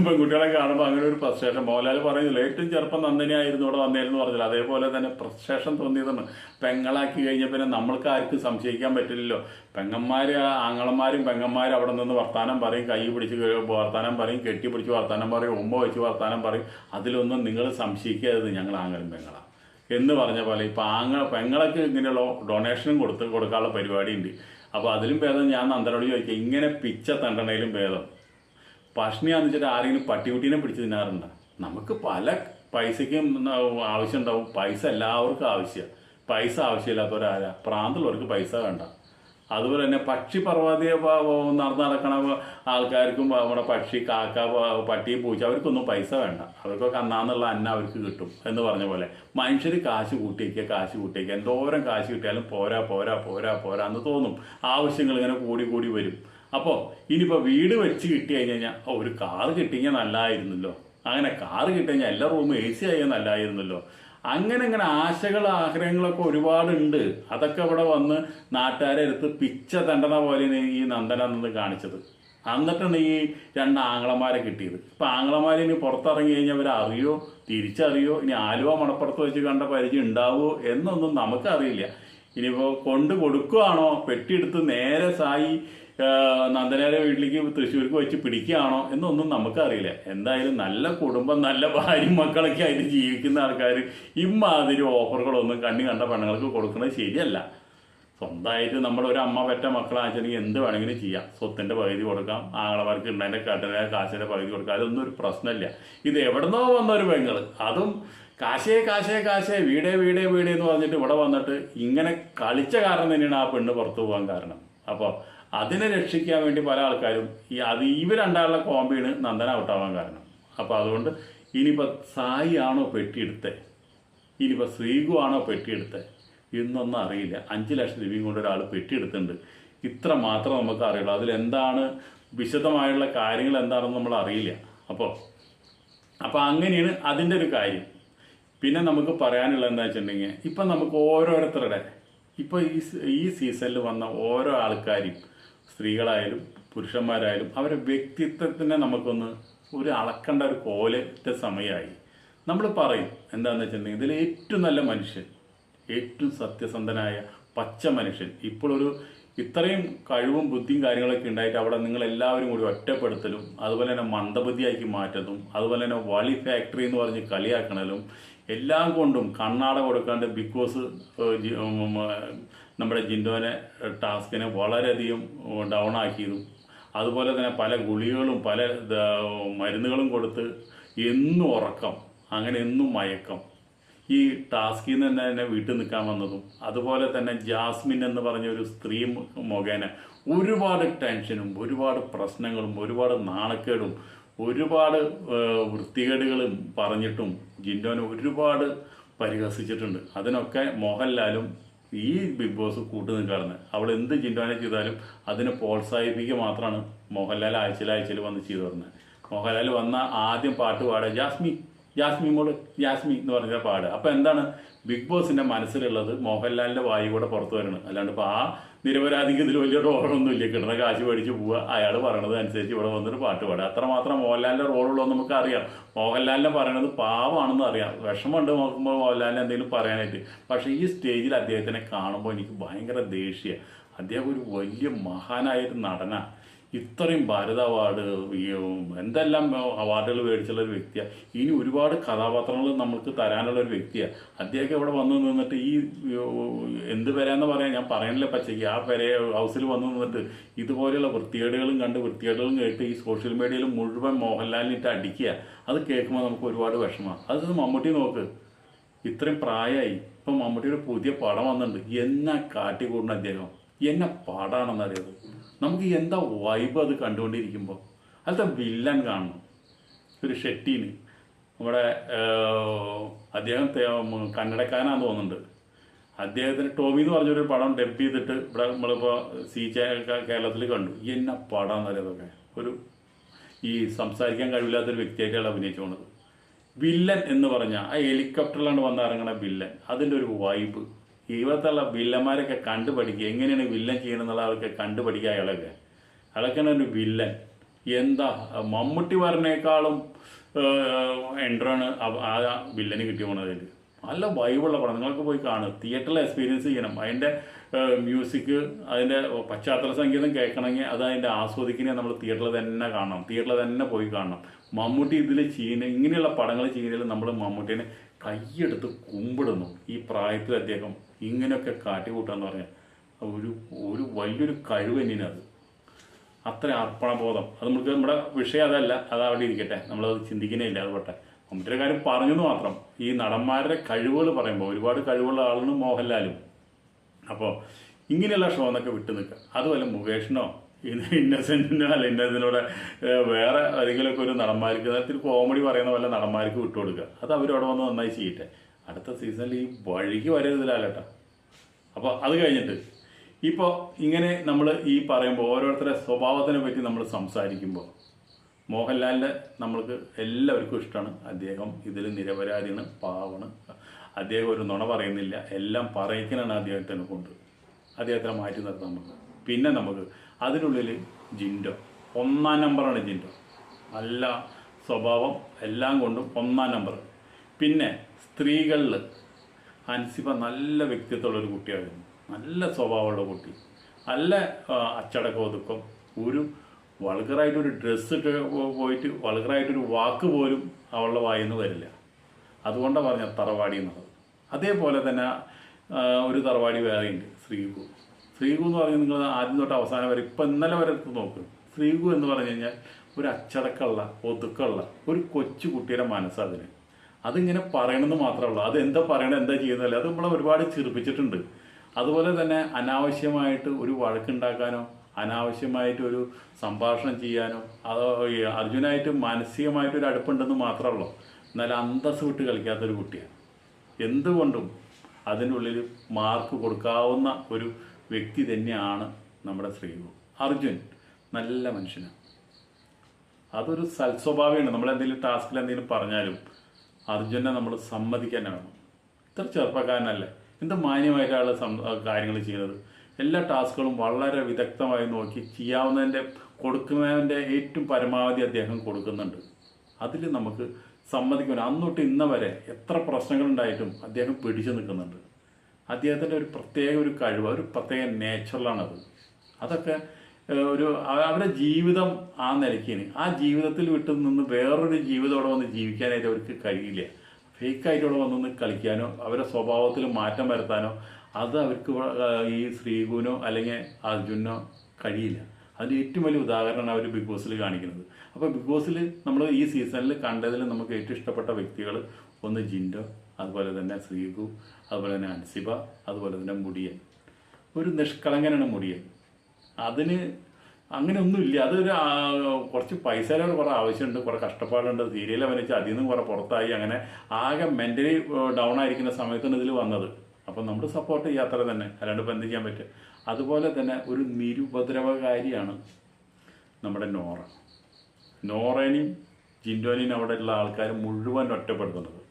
പെൺകുട്ടികളെ കാണുമ്പോൾ അങ്ങനെ ഒരു ഫ്രസ്ട്രേഷൻ. മോഹൻലാൽ പറയുന്നില്ല ഏറ്റവും ചെറുപ്പം നന്ദനിയായിരുന്നു ഇവിടെ വന്നേരെന്ന് പറഞ്ഞില്ല? അതേപോലെ തന്നെ ഫ്രസ്ട്രേഷൻ തോന്നിയതാണ്. പെങ്ങളാക്കി കഴിഞ്ഞ പിന്നെ നമ്മൾക്ക് ആർക്കും സംശയിക്കാൻ പറ്റില്ലല്ലോ. പെങ്ങന്മാർ ആങ്ങളന്മാരും പെങ്ങന്മാരും അവിടെ നിന്ന് വർത്താനം പറയും കൈ പിടിച്ച് വർത്താനം പറയും കെട്ടി പിടിച്ച് വർത്താനം പറയും ഉമ്മ വെച്ച് വർത്താനം പറയും. അതിലൊന്നും നിങ്ങൾ സംശയിക്കരുത് ഞങ്ങൾ ആങ്ങളും പെങ്ങളാണ്. എന്ന് പറഞ്ഞ പോലെ ഇപ്പം ആങ്ങ പെങ്ങളൊക്കെ ഇങ്ങനെയുള്ള ഡൊണേഷനും കൊടുത്ത് കൊടുക്കാനുള്ള പരിപാടി ഉണ്ട് അപ്പോൾ അതിലും ഭേദം ഞാൻ നന്ദനോട് ചോദിക്കുക ഇങ്ങനെ പിച്ച തണ്ടണയിലും ഭേദം. പഷ്ണിയാന്ന് വെച്ചിട്ട് ആരെങ്കിലും പട്ടികുട്ടീനെ പിടിച്ച് തിന്നാറുണ്ട്? നമുക്ക് പല പൈസയ്ക്കും ആവശ്യം ഉണ്ടാവും. പൈസ എല്ലാവർക്കും ആവശ്യമാണ് പൈസ ആവശ്യമില്ലാത്തവരാരാ? പ്രാന്തുള്ളവർക്ക് പൈസ വേണ്ട. അതുപോലെ തന്നെ പക്ഷി പർവതീയ നടന്ന് നടക്കണ ആൾക്കാർക്കും നമ്മുടെ പക്ഷി കാക്ക പട്ടി പൂച്ച അവർക്കൊന്നും പൈസ വേണ്ട. അവർക്കൊക്കെ അന്നാന്നുള്ള അന്ന അവർക്ക് കിട്ടും എന്ന് പറഞ്ഞ പോലെ. മനുഷ്യർ കാശ് കൂട്ടിയേക്കുക കാശ് കൂട്ടിയേക്കുക എന്തോരം കാശ് കിട്ടിയാലും പോരാ പോരാ പോരാ പോരാ എന്ന് തോന്നും. ആവശ്യങ്ങൾ ഇങ്ങനെ കൂടി കൂടി വരും. അപ്പോൾ ഇനിയിപ്പോൾ വീട് വെച്ച് കിട്ടി കഴിഞ്ഞ് കഴിഞ്ഞാൽ ഒരു കാറ് കിട്ടിയെങ്കിൽ നല്ലതായിരുന്നല്ലോ അങ്ങനെ കാറ് കിട്ടി കഴിഞ്ഞാൽ എല്ലാ റൂമും എ സി ആയാൽ നല്ലതായിരുന്നല്ലോ അങ്ങനെ അങ്ങനെ ആശകൾ ആഗ്രഹങ്ങളൊക്കെ ഒരുപാടുണ്ട്. അതൊക്കെ ഇവിടെ വന്ന് നാട്ടുകാരെ എടുത്ത് പിച്ച തണ്ടന പോലെയാണ് ഈ നന്ദന നിന്ന് കാണിച്ചത്. എന്നിട്ടാണ് ഈ രണ്ട് ആങ്ങളമാരെ കിട്ടിയത്. ഇപ്പം ആങ്ങളമാരെ ഇനി പുറത്തിറങ്ങി കഴിഞ്ഞാൽ അവർ അറിയോ? തിരിച്ചറിയോ? ഇനി ആലുവ മണപ്പുറത്ത് വെച്ച് കണ്ട പരിചയം ഉണ്ടാവുമോ എന്നൊന്നും നമുക്കറിയില്ല. ഇനിയിപ്പോൾ കൊണ്ട് കൊടുക്കുകയാണോ പെട്ടിയെടുത്ത് നേരെ സായി നന്ദനയുടെ വീട്ടിലേക്ക് തൃശ്ശൂർക്ക് വെച്ച് പിടിക്കുകയാണോ എന്നൊന്നും നമുക്കറിയില്ല. എന്തായാലും നല്ല കുടുംബം നല്ല ഭാര്യയും മക്കളൊക്കെ ആയിട്ട് ജീവിക്കുന്ന ആൾക്കാർ ഇമാതിരി ഓഫറുകളൊന്നും കണ്ണി കണ്ട പെണ്ണുങ്ങൾക്ക് കൊടുക്കുന്നത് ശരിയല്ല. സ്വന്തമായിട്ട് നമ്മൾ ഒരു അമ്മ പെറ്റ മക്കളാണെന്നുവെച്ചിട്ടുണ്ടെങ്കിൽ എന്ത് വേണമെങ്കിലും ചെയ്യാം. സ്വത്തിന്റെ പകുതി കൊടുക്കാം ആങ്ങളമാർക്ക് ഉണ്ടതിന്റെ കട്ടിലെ കാശിന്റെ പകുതി കൊടുക്കാം അതൊന്നും ഒരു പ്രശ്നമില്ല. ഇത് എവിടുന്നോ വന്ന ഒരു പെങ്ങൾ അതും കാശേ കാശേ കാശേ വീടേ വീടേ വീടേ എന്ന് പറഞ്ഞിട്ട് ഇവിടെ വന്നിട്ട് ഇങ്ങനെ കളിച്ച കാരണം തന്നെയാണ് ആ പെണ്ണ് പുറത്തു പോകാൻ കാരണം. അപ്പോൾ അതിനെ രക്ഷിക്കാൻ വേണ്ടി പല ആൾക്കാരും ഈ അത് ഇവ രണ്ടാളുടെ കോമ്പിയാണ് നന്ദന ഔട്ടാവാൻ കാരണം. അപ്പോൾ അതുകൊണ്ട് ഇനിയിപ്പോൾ സായി ആണോ പെട്ടിയെടുത്തേ? ഇനിയിപ്പോൾ ശ്രീഗു ആണോ പെട്ടിയെടുത്തത് ഇന്നൊന്നും അറിയില്ല. അഞ്ച് ലക്ഷം രൂപയും കൊണ്ട് ഒരാൾ പെട്ടിയെടുത്തിട്ടുണ്ട്. ഇത്ര മാത്രം നമുക്ക് അറിയുള്ളൂ. അതിലെന്താണ് വിശദമായുള്ള കാര്യങ്ങൾ എന്താണെന്ന് നമ്മൾ അറിയില്ല. അപ്പോൾ അപ്പോൾ അങ്ങനെയാണ് അതിന്റെ ഒരു കാര്യം. പിന്നെ നമുക്ക് പറയാനുള്ളത് എന്താ വെച്ചിട്ടുണ്ടെങ്കിൽ ഇപ്പം നമുക്ക് ഓരോരുത്തരുടെ ഇപ്പോൾ ഈ ഈ സീസണിൽ വന്ന ഓരോ ആൾക്കാരും സ്ത്രീകളായാലും പുരുഷന്മാരായാലും അവരുടെ വ്യക്തിത്വത്തിനെ നമുക്കൊന്ന് ഒരു അളക്കേണ്ട ഒരു കോലത്തെ സമയമായി. നമ്മൾ പറയും എന്താണെന്ന് വെച്ചിട്ടുണ്ടെങ്കിൽ ഇതിൽ ഏറ്റവും നല്ല മനുഷ്യൻ ഏറ്റവും സത്യസന്ധനായ പച്ച മനുഷ്യൻ. ഇപ്പോഴൊരു ഇത്രയും കഴിവും ബുദ്ധിയും കാര്യങ്ങളൊക്കെ ഉണ്ടായിട്ട് അവിടെ നിങ്ങൾ എല്ലാവരും കൂടി ഒറ്റപ്പെടുത്തലും അതുപോലെ തന്നെ മന്ദബുദ്ധിയാക്കി മാറ്റതും അതുപോലെ തന്നെ വളി ഫാക്ടറി എന്ന് പറഞ്ഞ് കളിയാക്കണലും എല്ലാം കൊണ്ടും കണ്ണാട കൊടുക്കാണ്ട് ബിക്കോസ് നമ്മുടെ ജിൻഡോനെ ടാസ്കിനെ വളരെയധികം ഡൗൺ ആക്കിയതും അതുപോലെ തന്നെ പല ഗുളികകളും പല മരുന്നുകളും കൊടുത്ത് എന്നും ഉറക്കം അങ്ങനെ എന്നും മയക്കം. ഈ ടാസ്കിൽ നിന്ന് തന്നെ വീട്ടിൽ നിൽക്കാൻ വന്നതും അതുപോലെ തന്നെ ജാസ്മിൻ എന്ന് പറഞ്ഞ ഒരു സ്ത്രീ മുഖേന ഒരുപാട് ടെൻഷനും ഒരുപാട് പ്രശ്നങ്ങളും ഒരുപാട് നാണക്കേടും ഒരുപാട് വൃത്തികേടുകളും പറഞ്ഞിട്ടും ജിൻഡോനെ ഒരുപാട് പരിഹസിച്ചിട്ടുണ്ട്. അതിനൊക്കെ മോഹൻലാലും ഈ ബിഗ് ബോസ് കൂട്ടു നിൽക്കാറുണ്ട് അവൾ എന്ത് ചിന്താന ചെയ്താലും അതിനെ പ്രോത്സാഹിപ്പിക്കുക മാത്രമാണ് മോഹൻലാൽ ആഴ്ചയിൽ വന്ന് ചെയ്തു പറഞ്ഞത് മോഹൻലാൽ വന്ന ആദ്യം പാട്ട് പാടുക ജാസ്മി ജാസ്മി മോൾ ജാസ്മി എന്ന് പറഞ്ഞ പാട് അപ്പോൾ എന്താണ്? ബിഗ് ബോസിന്റെ മനസ്സിലുള്ളത് മോഹൻലാലിന്റെ വായു കൂടെ പുറത്തു വരണം. അല്ലാണ്ട് ഇപ്പോൾ ആ നിരപരാധിക്ക് ഇതിൽ വലിയ റോളൊന്നും ഇല്ല കിട്ടുന്ന കാശ് മേടിച്ച് പോവുക. അയാൾ പറയണത് അനുസരിച്ച് ഇവിടെ വന്നിട്ട് പാട്ട് പാടുക. അത്രമാത്രം മോഹൻലാലിന്റെ റോളുള്ളൂ നമുക്ക് അറിയാം മോഹൻലാലിനെ പറയണത് പാവമാണെന്ന് അറിയാം. വിഷമമുണ്ട് നോക്കുമ്പോൾ മോഹൻലാലിനെ എന്തെങ്കിലും പറയാനായിട്ട്. പക്ഷേ ഈ സ്റ്റേജിൽ അദ്ദേഹത്തിനെ കാണുമ്പോൾ എനിക്ക് ഭയങ്കര ദേഷ്യ. അദ്ദേഹം ഒരു വലിയ മഹാനായ നടന. നടനാണ് ഇത്രയും ഭാരത അവാർഡ് എന്തെല്ലാം അവാർഡുകൾ മേടിച്ചുള്ള ഒരു വ്യക്തിയാണ് ഇനി ഒരുപാട് കഥാപാത്രങ്ങൾ നമുക്ക് തരാനുള്ള ഒരു വ്യക്തിയാണ് അദ്ദേഹം ഇവിടെ വന്നു നിന്നിട്ട് ഈ എന്ത് വരാന്ന് പറയാൻ ഞാൻ പറയണില്ല പച്ചയ്ക്ക്. ആ പെര ഹൗസിൽ വന്നു നിന്നിട്ട് ഇതുപോലെയുള്ള വൃത്തികേടുകളും കണ്ട് വൃത്തികേടുകളും കേട്ട് ഈ സോഷ്യൽ മീഡിയയിൽ മുഴുവൻ മോഹൻലാലിനിട്ട് അടിക്കുക. അത് കേൾക്കുമ്പോൾ നമുക്ക് ഒരുപാട് വിഷമമാണ് അത് മമ്മൂട്ടി നോക്ക്. ഇത്രയും പ്രായമായി ഇപ്പം മമ്മൂട്ടിയുടെ പുതിയ പടം വന്നിട്ടുണ്ട്. എന്നാ കാട്ടിക്കൂടുന്ന അദ്ദേഹം? എന്നെ പാടാണെന്നറിയത് നമുക്ക് എന്താ വൈബ് അത് കണ്ടുകൊണ്ടിരിക്കുമ്പോൾ അതിലത്തെ വില്ലൻ കാണണം. ഒരു ഷെട്ടീന്. നമ്മുടെ അദ്ദേഹം കന്നഡക്കാരനാന്ന് തോന്നുന്നുണ്ട്. അദ്ദേഹത്തിന് ടോമി എന്ന് പറഞ്ഞൊരു പടം ഡബ് ചെയ്തിട്ട് ഇവിടെ നമ്മളിപ്പോൾ സി കേരളത്തിൽ കണ്ടു. എന്നെ പാടാന്നറിയതൊക്കെ ഒരു ഈ സംസാരിക്കാൻ കഴിവില്ലാത്തൊരു വ്യക്തിയായിട്ടാണ് അഭിനയിച്ചു പോണത് വില്ലൻ എന്ന് പറഞ്ഞാൽ ആ ഹെലികോപ്റ്ററിലാണ് വന്നിറങ്ങണ വില്ലൻ. അതിന്റെ ഒരു വൈബ് ഇവിടത്തുള്ള വില്ലന്മാരൊക്കെ കണ്ടുപഠിക്കുക. എങ്ങനെയാണ് വില്ലൻ ചെയ്യണമെന്നുള്ള ആൾക്കെ കണ്ടുപഠിക്കുക അയാളൊക്കെ. അയാളൊക്കെയാണ് ഒരു വില്ലൻ. എന്താ മമ്മൂട്ടി പറഞ്ഞേക്കാളും എൻട്രാണ് ആ വില്ലന് കിട്ടി പോണതിൽ നല്ല വൈബുള്ള പടം. നിങ്ങൾക്ക് പോയി കാണുക. തിയേറ്ററിൽ എക്സ്പീരിയൻസ് ചെയ്യണം. അതിന്റെ മ്യൂസിക് അതിന്റെ പശ്ചാത്തല സംഗീതം കേൾക്കണമെങ്കിൽ അത് അതിന്റെ ആസ്വദിക്കണേ നമ്മൾ തിയേറ്ററിൽ തന്നെ കാണണം. തിയേറ്ററിൽ തന്നെ പോയി കാണണം. മമ്മൂട്ടി ഇതിൽ ചെയ്യുന്ന ഇങ്ങനെയുള്ള പടങ്ങൾ ചെയ്യുന്നതിൽ നമ്മൾ മമ്മൂട്ടീനെ കൈയെടുത്ത് കുമ്പിടുന്നു. ഈ പ്രായത്തിൽ അദ്ദേഹം ഇങ്ങനെയൊക്കെ കാട്ടിക്കൂട്ടാന്ന് പറഞ്ഞാൽ ഒരു ഒരു വലിയൊരു കഴിവ് അത്. അത്ര അർപ്പണബോധം. അത് നമുക്ക് നമ്മുടെ വിഷയം അതല്ല. അത് അവിടെ ഇരിക്കട്ടെ. നമ്മളത് ചിന്തിക്കുന്നേ ഇല്ല. അത് പോട്ടെ. മമ്മൂട്ടിയുടെ കാര്യം പറഞ്ഞെന്ന് മാത്രം. ഈ നടന്മാരുടെ കഴിവുകൾ പറയുമ്പോൾ ഒരുപാട് കഴിവുള്ള ആളാണ് മോഹൻലാലും. അപ്പോൾ ഇങ്ങനെയുള്ള ഷോ എന്നൊക്കെ വിട്ടു നിൽക്കുക. അതുപോലെ മുകേഷിനോ ഇന്നസെന്റിനോ അല്ല ഇന്നസെന്റിനോടെ വേറെ ഏതെങ്കിലുമൊക്കെ ഒരു നടന്മാർക്ക് നേരത്തിൽ കോമഡി പറയുന്ന പോലെ നടന്മാർക്ക് വിട്ടു കൊടുക്കുക. അത് അവരവിടെ വന്ന് നന്നായി ചെയ്യട്ടെ. അടുത്ത സീസണിൽ ഈ വഴിക്ക് വരരുതില്ലാലേട്ടാ അപ്പോൾ അത് കഴിഞ്ഞിട്ട് ഇപ്പോൾ ഇങ്ങനെ നമ്മൾ ഈ പറയുമ്പോൾ ഓരോരുത്തരുടെ സ്വഭാവത്തിനെ പറ്റി നമ്മൾ സംസാരിക്കുമ്പോൾ മോഹൻലാലിന്റെ നമ്മൾക്ക് എല്ലാവർക്കും ഇഷ്ടമാണ് അദ്ദേഹം ഇതിൽ നിരപരാധിയാണ് പാവണ് അദ്ദേഹം ഒരു നുണ പറയുന്നില്ല. എല്ലാം പറയിക്കാനാണ് അദ്ദേഹത്തിന് കൊണ്ട് അദ്ദേഹത്തിനെ മാറ്റി നിർത്താൻ നമുക്ക് പിന്നെ നമുക്ക് അതിനുള്ളിൽ ജിൻഡോ. ഒന്നാം നമ്പറാണ് ജിൻഡോ. നല്ല സ്വഭാവം എല്ലാം കൊണ്ടും ഒന്നാം നമ്പർ. പിന്നെ സ്ത്രീകളിൽ അൻസിബ നല്ല വ്യക്തിത്വമുള്ള ഒരു കുട്ടിയായിരുന്നു. നല്ല സ്വഭാവമുള്ള കുട്ടി. നല്ല അച്ചടക്കം ഒതുക്കം. ഒരു വൾഗറായിട്ടൊരു ഡ്രസ്സ് ഇട്ട് പോയിട്ട് വൾഗറായിട്ടൊരു വാക്ക് പോലും അവളുടെ വായിന്ന് വരില്ല. അതുകൊണ്ടാണ് പറഞ്ഞ തറവാടി എന്നുള്ളത് അതേപോലെ തന്നെ ഒരു തറവാടി വേറെയുണ്ട് ശ്രീഗു ശ്രീഗു എന്ന് പറഞ്ഞാൽ നിങ്ങൾ ആദ്യം തൊട്ട് അവസാനം വരെ ഇപ്പം ഇന്നലെ വരെ നോക്കും. ശ്രീകു എന്ന് പറഞ്ഞു കഴിഞ്ഞാൽ ഒരു അച്ചടക്കമുള്ള ഒതുക്കമുള്ള ഒരു കൊച്ചു കുട്ടിയുടെ മനസ്സതിന് അതിങ്ങനെ പറയണമെന്ന് മാത്രമേ ഉള്ളൂ. അത് എന്താ പറയണത് എന്താ ചെയ്യുന്നതല്ല? അത് നമ്മളെ ഒരുപാട് ചിരിപ്പിച്ചിട്ടുണ്ട് അതുപോലെ തന്നെ അനാവശ്യമായിട്ട് ഒരു വഴക്കുണ്ടാക്കാനോ അനാവശ്യമായിട്ട് ഒരു സംഭാഷണം ചെയ്യാനോ അതോ അർജുനായിട്ട് മാനസികമായിട്ട് ഒരു അടുപ്പുണ്ടെന്ന് മാത്രമേ ഉള്ളൂ. എന്നാൽ അന്തസ് വിട്ട് കളിക്കാത്തൊരു കുട്ടിയാണ്. എന്തുകൊണ്ടും അതിനുള്ളിൽ മാർക്ക് കൊടുക്കാവുന്ന ഒരു വ്യക്തി തന്നെയാണ് നമ്മുടെ ശ്രീഗുരു. അർജുൻ നല്ല മനുഷ്യനാണ് അതൊരു സൽസ്വഭാവമാണ് നമ്മൾ എന്തെങ്കിലും ടാസ്കിൽ എന്തെങ്കിലും പറഞ്ഞാലും അർജുനെ നമ്മൾ സമ്മതിക്കാൻ വേണം ഇത്ര ചെറുപ്പക്കാരനല്ലേ? എന്ത് മാന്യമായിട്ടാണ് കാര്യങ്ങൾ ചെയ്യുന്നത്? എല്ലാ ടാസ്കുകളും വളരെ വിദഗ്ധമായി നോക്കി ചെയ്യാവുന്നതിന്റെ കൊടുക്കുന്നതിന്റെ ഏറ്റവും പരമാവധി അദ്ദേഹം കൊടുക്കുന്നുണ്ട്. അതിൽ നമുക്ക് സമ്മതിക്കണം അന്നൊട്ട് ഇന്ന വരെ എത്ര പ്രശ്നങ്ങളുണ്ടായിട്ടും അദ്ദേഹം പിടിച്ചു നിൽക്കുന്നുണ്ട്. അദ്ദേഹത്തിന്റെ ഒരു പ്രത്യേക ഒരു കഴിവ് ഒരു പ്രത്യേക നേച്ചറിലാണത് അതൊക്കെ ഒരു അവ- അവരുടെ ജീവിതം ആ നിലയ്ക്കിന്. ആ ജീവിതത്തിൽ വിട്ടു നിന്ന് വേറൊരു ജീവിതം വന്ന് ജീവിക്കാനായിട്ട് അവർക്ക് കഴിയില്ല. ഫേക്കായിട്ടോടെ വന്നു വന്നൊന്ന് കളിക്കാനോ അവരുടെ സ്വഭാവത്തിൽ മാറ്റം വരുത്താനോ അത് അവർക്ക് ഈ ശ്രീകുനോ അല്ലെങ്കിൽ അർജുനോ കഴിയില്ല. അതിന്റെ ഏറ്റവും വലിയ ഉദാഹരണമാണ് അവർ ബിഗ് ബോസിൽ കാണിക്കുന്നത്. അപ്പോൾ ബിഗ് ബോസിൽ നമ്മൾ ഈ സീസണിൽ കണ്ടതിൽ നമുക്ക് ഏറ്റവും ഇഷ്ടപ്പെട്ട വ്യക്തികൾ ഒന്ന് ജിൻഡോ അതുപോലെ തന്നെ ശ്രീഗു അതുപോലെ തന്നെ അൻസിബ അതുപോലെ തന്നെ മുടിയൻ. ഒരു നിഷ്കളങ്കനാണ് മുടിയൻ. അതിന് അങ്ങനെ ഒന്നുമില്ല അതൊരു കുറച്ച് പൈസയുടെ കുറേ ആവശ്യമുണ്ട് കുറേ കഷ്ടപ്പാടുണ്ട്. സീരിയൽ അഭിനയിച്ച് അതിൽ നിന്നും കുറേ പുറത്തായി. അങ്ങനെ ആകെ മെന്റലി ഡൗൺ ആയിരിക്കുന്ന സമയത്താണ് ഇതിൽ വന്നത്. അപ്പം നമ്മൾ സപ്പോർട്ട് ചെയ്യാത്ര തന്നെ. അല്ലാണ്ട് ഇപ്പം എന്ത് ചെയ്യാൻ പറ്റും അതുപോലെ തന്നെ ഒരു നിരുപദ്രവകാരിയാണ് നമ്മുടെ നോറ. നോറേനെയും ജിൻഡോനെയും ഉള്ള ആൾക്കാർ മുഴുവൻ ഒറ്റപ്പെടുത്തുന്നത്.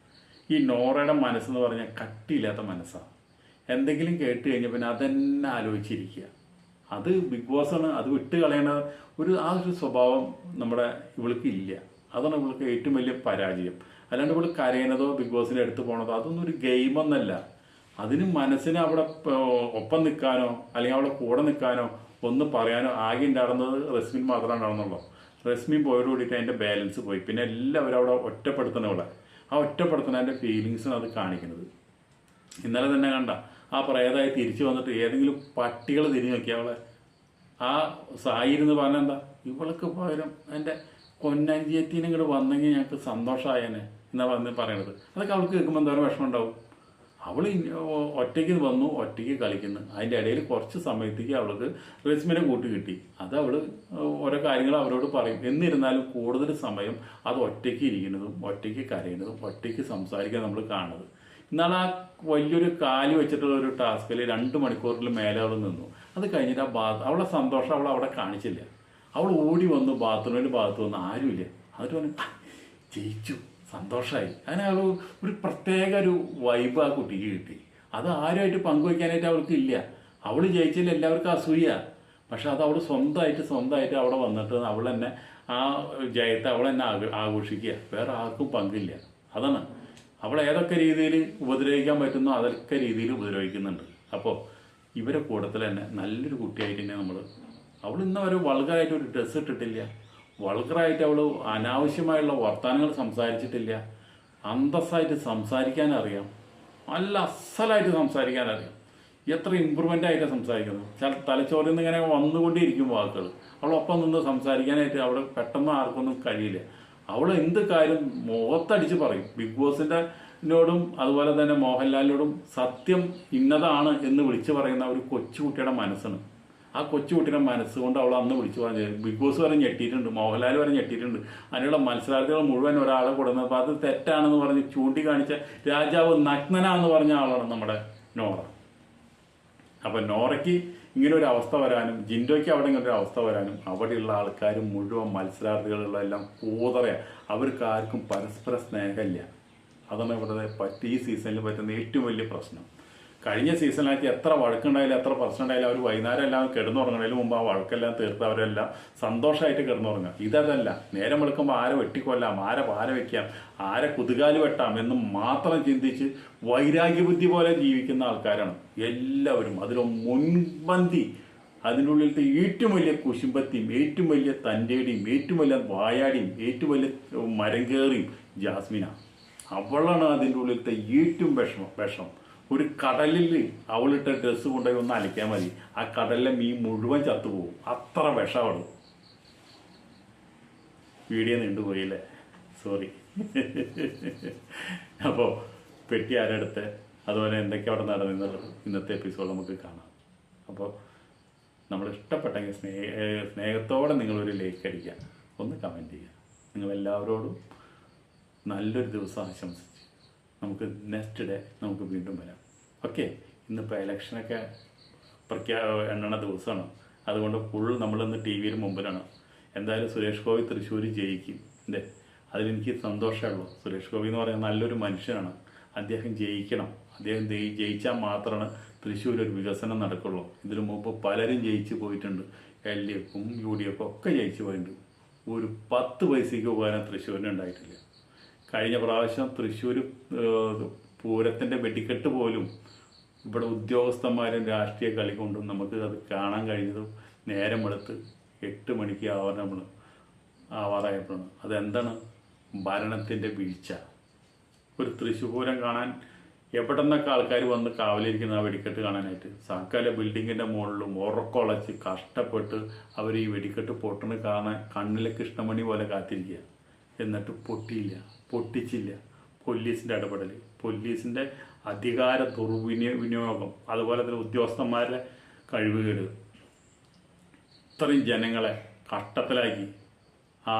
ഈ നോറയുടെ മനസ്സെന്ന് പറഞ്ഞാൽ കട്ടിയില്ലാത്ത മനസ്സാണ്. എന്തെങ്കിലും കേട്ട് കഴിഞ്ഞാൽ പിന്നെ അതെന്നെ ആലോചിച്ചിരിക്കുക. അത് ബിഗ് ബോസാണ് അത് വിട്ട് കളയണ ഒരു ആ ഒരു സ്വഭാവം നമ്മുടെ ഇവൾക്ക് ഇല്ല. അതാണ് ഇവൾക്ക് ഏറ്റവും വലിയ പരാജയം. അല്ലാണ്ട് ഇവൾ കരയണതോ ബിഗ് ബോസിന്റെ അടുത്ത് പോണതോ അതൊന്നും ഒരു ഗെയിമൊന്നല്ല അതിന് മനസ്സിനെ അവിടെ ഒപ്പം നിൽക്കാനോ അല്ലെങ്കിൽ അവിടെ കൂടെ നിൽക്കാനോ ഒന്ന് പറയാനോ ആകെ ഉണ്ടാകുന്നത് റസ്മിൻ മാത്രമാണ് ഉണ്ടായിരുന്നുള്ളൂ റസ്മിൻ പോയോട് കൂടിയിട്ട് അതിന്റെ ബാലൻസ് പോയി. പിന്നെ എല്ലാവരും അവിടെ ഒറ്റപ്പെടുത്തണ പോലെ. ആ ഒറ്റപ്പെടുത്തണതിന്റെ ഫീലിങ്സാണ് അത് കാണിക്കുന്നത്. ഇന്നലെ തന്നെ കണ്ട ആ പ്രേതായി തിരിച്ചു വന്നിട്ട് ഏതെങ്കിലും പട്ടികൾ തിരിഞ്ഞു നോക്കിയാൽ അവളെ. ആ സായി എന്ന് പറഞ്ഞാൽ എന്താ ഇവൾക്ക് പകരം എന്റെ കൊന്നഞ്ചിയത്തിനും ഇങ്ങോട്ട് വന്നെങ്കിൽ ഞങ്ങൾക്ക് സന്തോഷമായേനെ എന്നാണ് പറഞ്ഞ് പറയണത്. അതൊക്കെ അവൾക്ക് കേൾക്കുമ്പോൾ എന്തോരം വിഷമം ഉണ്ടാവും. അവൾ ഒറ്റയ്ക്ക് വന്നു ഒറ്റയ്ക്ക് കളിക്കുന്നു. അതിന്റെ ഇടയിൽ കുറച്ച് സമയത്തേക്ക് അവൾക്ക് റെസ്മിനെ കൂട്ടി കിട്ടി. അത് അവൾ ഓരോ കാര്യങ്ങൾ അവരോട് പറയും. എന്നിരുന്നാലും കൂടുതൽ സമയം അത് ഒറ്റയ്ക്ക് ഇരിക്കുന്നതും ഒറ്റയ്ക്ക് കരയുന്നതും ഒറ്റയ്ക്ക് സംസാരിക്കാൻ നമ്മൾ കാണുന്നത്. എന്നാൽ ആ വലിയൊരു കാലി വെച്ചിട്ടുള്ള ഒരു ടാസ്കിൽ രണ്ട് മണിക്കൂറിൽ മേലെ അവൾ നിന്നു. അത് കഴിഞ്ഞിട്ട് ആ ബാത്ത് അവളെ സന്തോഷം അവൾ അവിടെ കാണിച്ചില്ല. അവൾ ഓടി വന്നു ബാത്റൂമിൽ ഭാഗത്ത് വന്ന്. ആരുമില്ല. അവർ പറഞ്ഞു ജയിച്ചു. സന്തോഷമായി അങ്ങനെ അവൾ ഒരു പ്രത്യേക ഒരു വൈബ് ആ കുട്ടിക്ക് കിട്ടി. അത് ആരുമായിട്ട് പങ്കുവയ്ക്കാനായിട്ട് അവൾക്ക് ഇല്ല. അവൾ ജയിച്ചതിൽ എല്ലാവർക്കും അസൂയ. പക്ഷെ അത് അവൾ സ്വന്തമായിട്ട് സ്വന്തമായിട്ട് അവിടെ വന്നിട്ട് അവൾ തന്നെ ആ ജയത്തെ അവൾ തന്നെ ആഘ- ആഘോഷിക്കുക. വേറെ ആർക്കും പങ്കില്ല. അതാണ്. അവൾ ഏതൊക്കെ രീതിയിൽ ഉപദ്രവിക്കാൻ പറ്റുന്നോ അതൊക്കെ രീതിയിൽ ഉപദ്രവിക്കുന്നുണ്ട്. അപ്പോൾ ഇവരെ കൂട്ടത്തിൽ തന്നെ നല്ലൊരു കുട്ടിയായിട്ട് തന്നെ നമ്മൾ അവൾ ഇന്ന് ഒരു വൾഗറായിട്ട് ഒരു ഡ്രസ്സ് ഇട്ടിട്ടില്ല. വൾഗറായിട്ട് അവൾ അനാവശ്യമായുള്ള വർത്തമാനങ്ങൾ സംസാരിച്ചിട്ടില്ല. അന്തസ്സായിട്ട് സംസാരിക്കാൻ അറിയാം നല്ല അസലായിട്ട് സംസാരിക്കാൻ അറിയാം എത്ര ഇമ്പ്രൂവ്മെന്റ് ആയിട്ട് സംസാരിക്കുന്നു ചില തലച്ചോറിൽ നിന്ന് ഇങ്ങനെ വന്നുകൊണ്ടിരിക്കും വാക്കുകൾ അവളൊപ്പം നിന്ന് സംസാരിക്കാനായിട്ട് അവിടെ പെട്ടെന്ന് ആർക്കൊന്നും കഴിയില്ല. അവൾ എന്ത് കാര്യം മുഖത്തടിച്ച് പറയും. ബിഗ് ബോസിന്റെ നോടും അതുപോലെ തന്നെ മോഹൻലാലിനോടും സത്യം ഇന്നതാണ് എന്ന് വിളിച്ചു പറയുന്ന ഒരു കൊച്ചുകുട്ടിയുടെ മനസ്സാണ്. ആ കൊച്ചുകുട്ടിയുടെ മനസ്സുകൊണ്ട് അവൾ അന്ന് വിളിച്ചു പറഞ്ഞത് ബിഗ് ബോസ് വരെ ഞെട്ടിയിട്ടുണ്ട് മോഹൻലാൽ വരെ ഞെട്ടിയിട്ടുണ്ട്. അതിനുള്ള മത്സരാർത്ഥികൾ മുഴുവൻ ഒരാളെ കൊടുക്കുന്നത് അപ്പോൾ അത് തെറ്റാണെന്ന് പറഞ്ഞ് ചൂണ്ടിക്കാണിച്ച രാജാവ് നഗ്നനാന്ന് പറഞ്ഞ ആളാണ് നമ്മുടെ നോറ. അപ്പം നോറയ്ക്ക് ഇങ്ങനെ ഒരു അവസ്ഥ വരാനും ജിൻഡോയ്ക്ക് അവിടെ ഇങ്ങനെ ഒരു അവസ്ഥ വരാനും അവിടെയുള്ള ആൾക്കാർ മുഴുവൻ മത്സരാർത്ഥികളുള്ള എല്ലാം കൂതറയാണ് അവർക്ക് ആർക്കും പരസ്പര സ്നേഹമില്ല. അതാണ് ഇവിടെ പറ്റി ഈ സീസണിൽ പറ്റുന്ന ഏറ്റവും വലിയ പ്രശ്നം. കഴിഞ്ഞ സീസണിലായിട്ട് എത്ര വഴക്കുണ്ടായാലും എത്ര പ്രശ്നം ഉണ്ടായാലും അവർ വൈകുന്നേരം എല്ലാം കിടന്നുറങ്ങണതിന് മുമ്പ് ആ വഴക്കെല്ലാം തീർത്ത് അവരെല്ലാം സന്തോഷമായിട്ട് കിടന്നുറങ്ങുക. ഇതല്ല നേരം വെളുക്കുമ്പോൾ ആരെ വെട്ടിക്കൊല്ലാം ആരെ പാര വെക്കാം ആരെ കുതുകാൽ വെട്ടാം എന്ന് മാത്രം ചിന്തിച്ച് വൈരാഗ്യബുദ്ധി പോലെ ജീവിക്കുന്ന ആൾക്കാരാണ് എല്ലാവരും. അതിലെ മുൻപന്തി അതിനുള്ളിലത്തെ ഏറ്റവും വലിയ കുശുമ്പത്തിയും ഏറ്റവും വലിയ തന്റെടിയും ഏറ്റവും വലിയ വായാടിയും ഏറ്റവും വലിയ മരം കയറിയും ജാസ്മിന. അവളാണ് അതിന്റെ ഉള്ളിലത്തെ ഏറ്റവും വിഷമം വിഷം. ഒരു കടലിൽ അവളിട്ട ഡ്രസ്സ് കൊണ്ടുപോയി ഒന്ന് അലിക്കാൻ മതി. ആ കടലിലെ മീൻ മുഴുവൻ ചത്തുപോകും അത്ര വിഷമാണ്. വീഡിയോ നീണ്ടുപോയില്ലേ സോറി അപ്പോൾ പെട്ടി ആരെടുത്ത്? അതുപോലെ എന്തൊക്കെ അവിടെ നടന്നെന്നുള്ളത് ഇന്നത്തെ എപ്പിസോഡ് നമുക്ക് കാണാം. അപ്പോൾ നമ്മൾ ഇഷ്ടപ്പെട്ടെങ്കിൽ സ്നേഹ സ്നേഹത്തോടെ നിങ്ങളൊരു ലേക്ക് അടിക്കുക. ഒന്ന് കമന്റ് ചെയ്യുക. നിങ്ങളെല്ലാവരോടും നല്ലൊരു ദിവസം ആശംസിച്ച്. നമുക്ക് നെക്സ്റ്റ് ഡേ നമുക്ക് വീണ്ടും വരാം. ഓക്കെ. ഇന്നിപ്പോൾ ഇലക്ഷനൊക്കെ പ്രഖ്യാ എണ്ണണ ദിവസമാണ്. അതുകൊണ്ട് ഫുൾ നമ്മളിന്ന് ടി വിയിൽ മുമ്പിലാണ്. എന്തായാലും സുരേഷ് ഗോപി തൃശ്ശൂർ ജയിക്കും. അല്ലേ അതിലെനിക്ക് സന്തോഷമുള്ളൂ. സുരേഷ് ഗോപി എന്ന് പറയുന്നത് നല്ലൊരു മനുഷ്യനാണ്. അദ്ദേഹം ജയിക്കണം. അദ്ദേഹം ജയി- ജയിച്ചാൽ മാത്രമാണ് തൃശ്ശൂർ ഒരു വികസനം നടക്കുള്ളൂ. ഇതിനു മുമ്പ് പലരും ജയിച്ചു പോയിട്ടുണ്ട്. എൽ ഡി എഫും യു ഡി എഫും ഒക്കെ ജയിച്ചു പോയിട്ടുണ്ട്. ഒരു പത്ത് പൈസയ്ക്ക് ഉപകാരം തൃശ്ശൂരിന് ഉണ്ടായിട്ടില്ല. കഴിഞ്ഞ പ്രാവശ്യം തൃശ്ശൂർ പൂരത്തിന്റെ വെടിക്കെട്ട് പോലും ഇവിടെ ഉദ്യോഗസ്ഥന്മാരും രാഷ്ട്രീയ കളി കൊണ്ടും നമുക്ക് അത് കാണാൻ കഴിഞ്ഞതും നേരം എടുത്ത് എട്ട് മണിക്ക് ആവാൻ നമ്മൾ ആവാറായപ്പോഴാണ്. അതെന്താണ്? ഭരണത്തിന്റെ വീഴ്ച. ഒരു തൃശ്ശൂർ പൂരം കാണാൻ എവിടെന്നൊക്കെ ആൾക്കാർ വന്ന് കാവലിരിക്കുന്ന ആ വെടിക്കെട്ട് കാണാനായിട്ട്. സകല ബിൽഡിങ്ങിന്റെ മുകളിലും ഉറക്കൊളച്ച് കഷ്ടപ്പെട്ട് അവർ ഈ വെടിക്കെട്ട് പൊട്ടണ് കാണാൻ കണ്ണിലെ കൃഷ്ണമണി പോലെ കാത്തിരിക്കുക. എന്നിട്ട് പൊട്ടിയില്ല. പൊട്ടിച്ചില്ല. പോലീസിന്റെ ഇടപെടൽ പോലീസിന്റെ അധികാര ദുർവിനിയ വിനിയോഗം അതുപോലെ തന്നെ ഉദ്യോഗസ്ഥന്മാരുടെ കഴിവുകേട്. ഇത്രയും ജനങ്ങളെ കഷ്ടത്തിലാക്കി ആ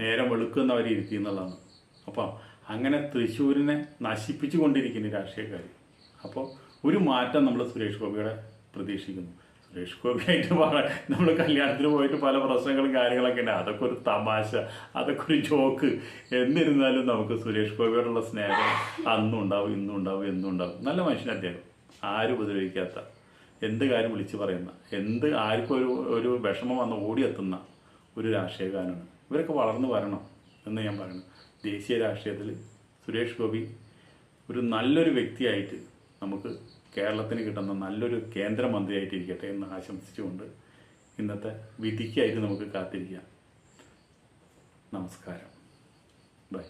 നേരം വെളുക്കുന്നവരെ ഇരുത്തി എന്നുള്ളതാണ്. അപ്പോൾ അങ്ങനെ തൃശ്ശൂരിനെ നശിപ്പിച്ചു കൊണ്ടിരിക്കുന്നു രാഷ്ട്രീയക്കാർ അപ്പോൾ ഒരു മാറ്റം നമ്മൾ സുരേഷ് ഗോപിയുടെ പ്രതീക്ഷിക്കുന്നു. സുരേഷ് ഗോപിയായിട്ട് പറയാൻ നമ്മൾ കല്യാണത്തിന് പോയിട്ട് പല പ്രശ്നങ്ങളും കാര്യങ്ങളൊക്കെ ഉണ്ട്. അതൊക്കെ ഒരു തമാശ അതൊക്കെ ഒരു ജോക്ക്. എന്നിരുന്നാലും നമുക്ക് സുരേഷ് ഗോപിയോടുള്ള സ്നേഹം അന്നും ഉണ്ടാവും ഇന്നും ഉണ്ടാവും എന്നും ഉണ്ടാവും. നല്ല മനുഷ്യൻ അദ്ദേഹം. ആരും ഉപദ്രവിക്കാത്ത. എന്ത് കാര്യം വിളിച്ചു പറയുന്ന. എന്ത് ആർക്കും ഒരു ഒരു വിഷമം വന്ന് ഓടിയെത്തുന്ന ഒരു രാഷ്ട്രീയക്കാരനാണ്. ഇവരൊക്കെ വളർന്നു വരണം എന്ന് ഞാൻ പറയുന്നു ദേശീയ രാഷ്ട്രീയത്തിൽ സുരേഷ് ഗോപി ഒരു നല്ലൊരു വ്യക്തിയായിട്ട് നമുക്ക് കേരളത്തിന് കിട്ടുന്ന നല്ലൊരു കേന്ദ്രമന്ത്രിയായിട്ടിരിക്കട്ടെ എന്ന് ആശംസിച്ചുകൊണ്ട് ഇന്നത്തെ വിധിക്കായിട്ട് നമുക്ക് കാത്തിരിക്കാം. നമസ്കാരം. ബൈ.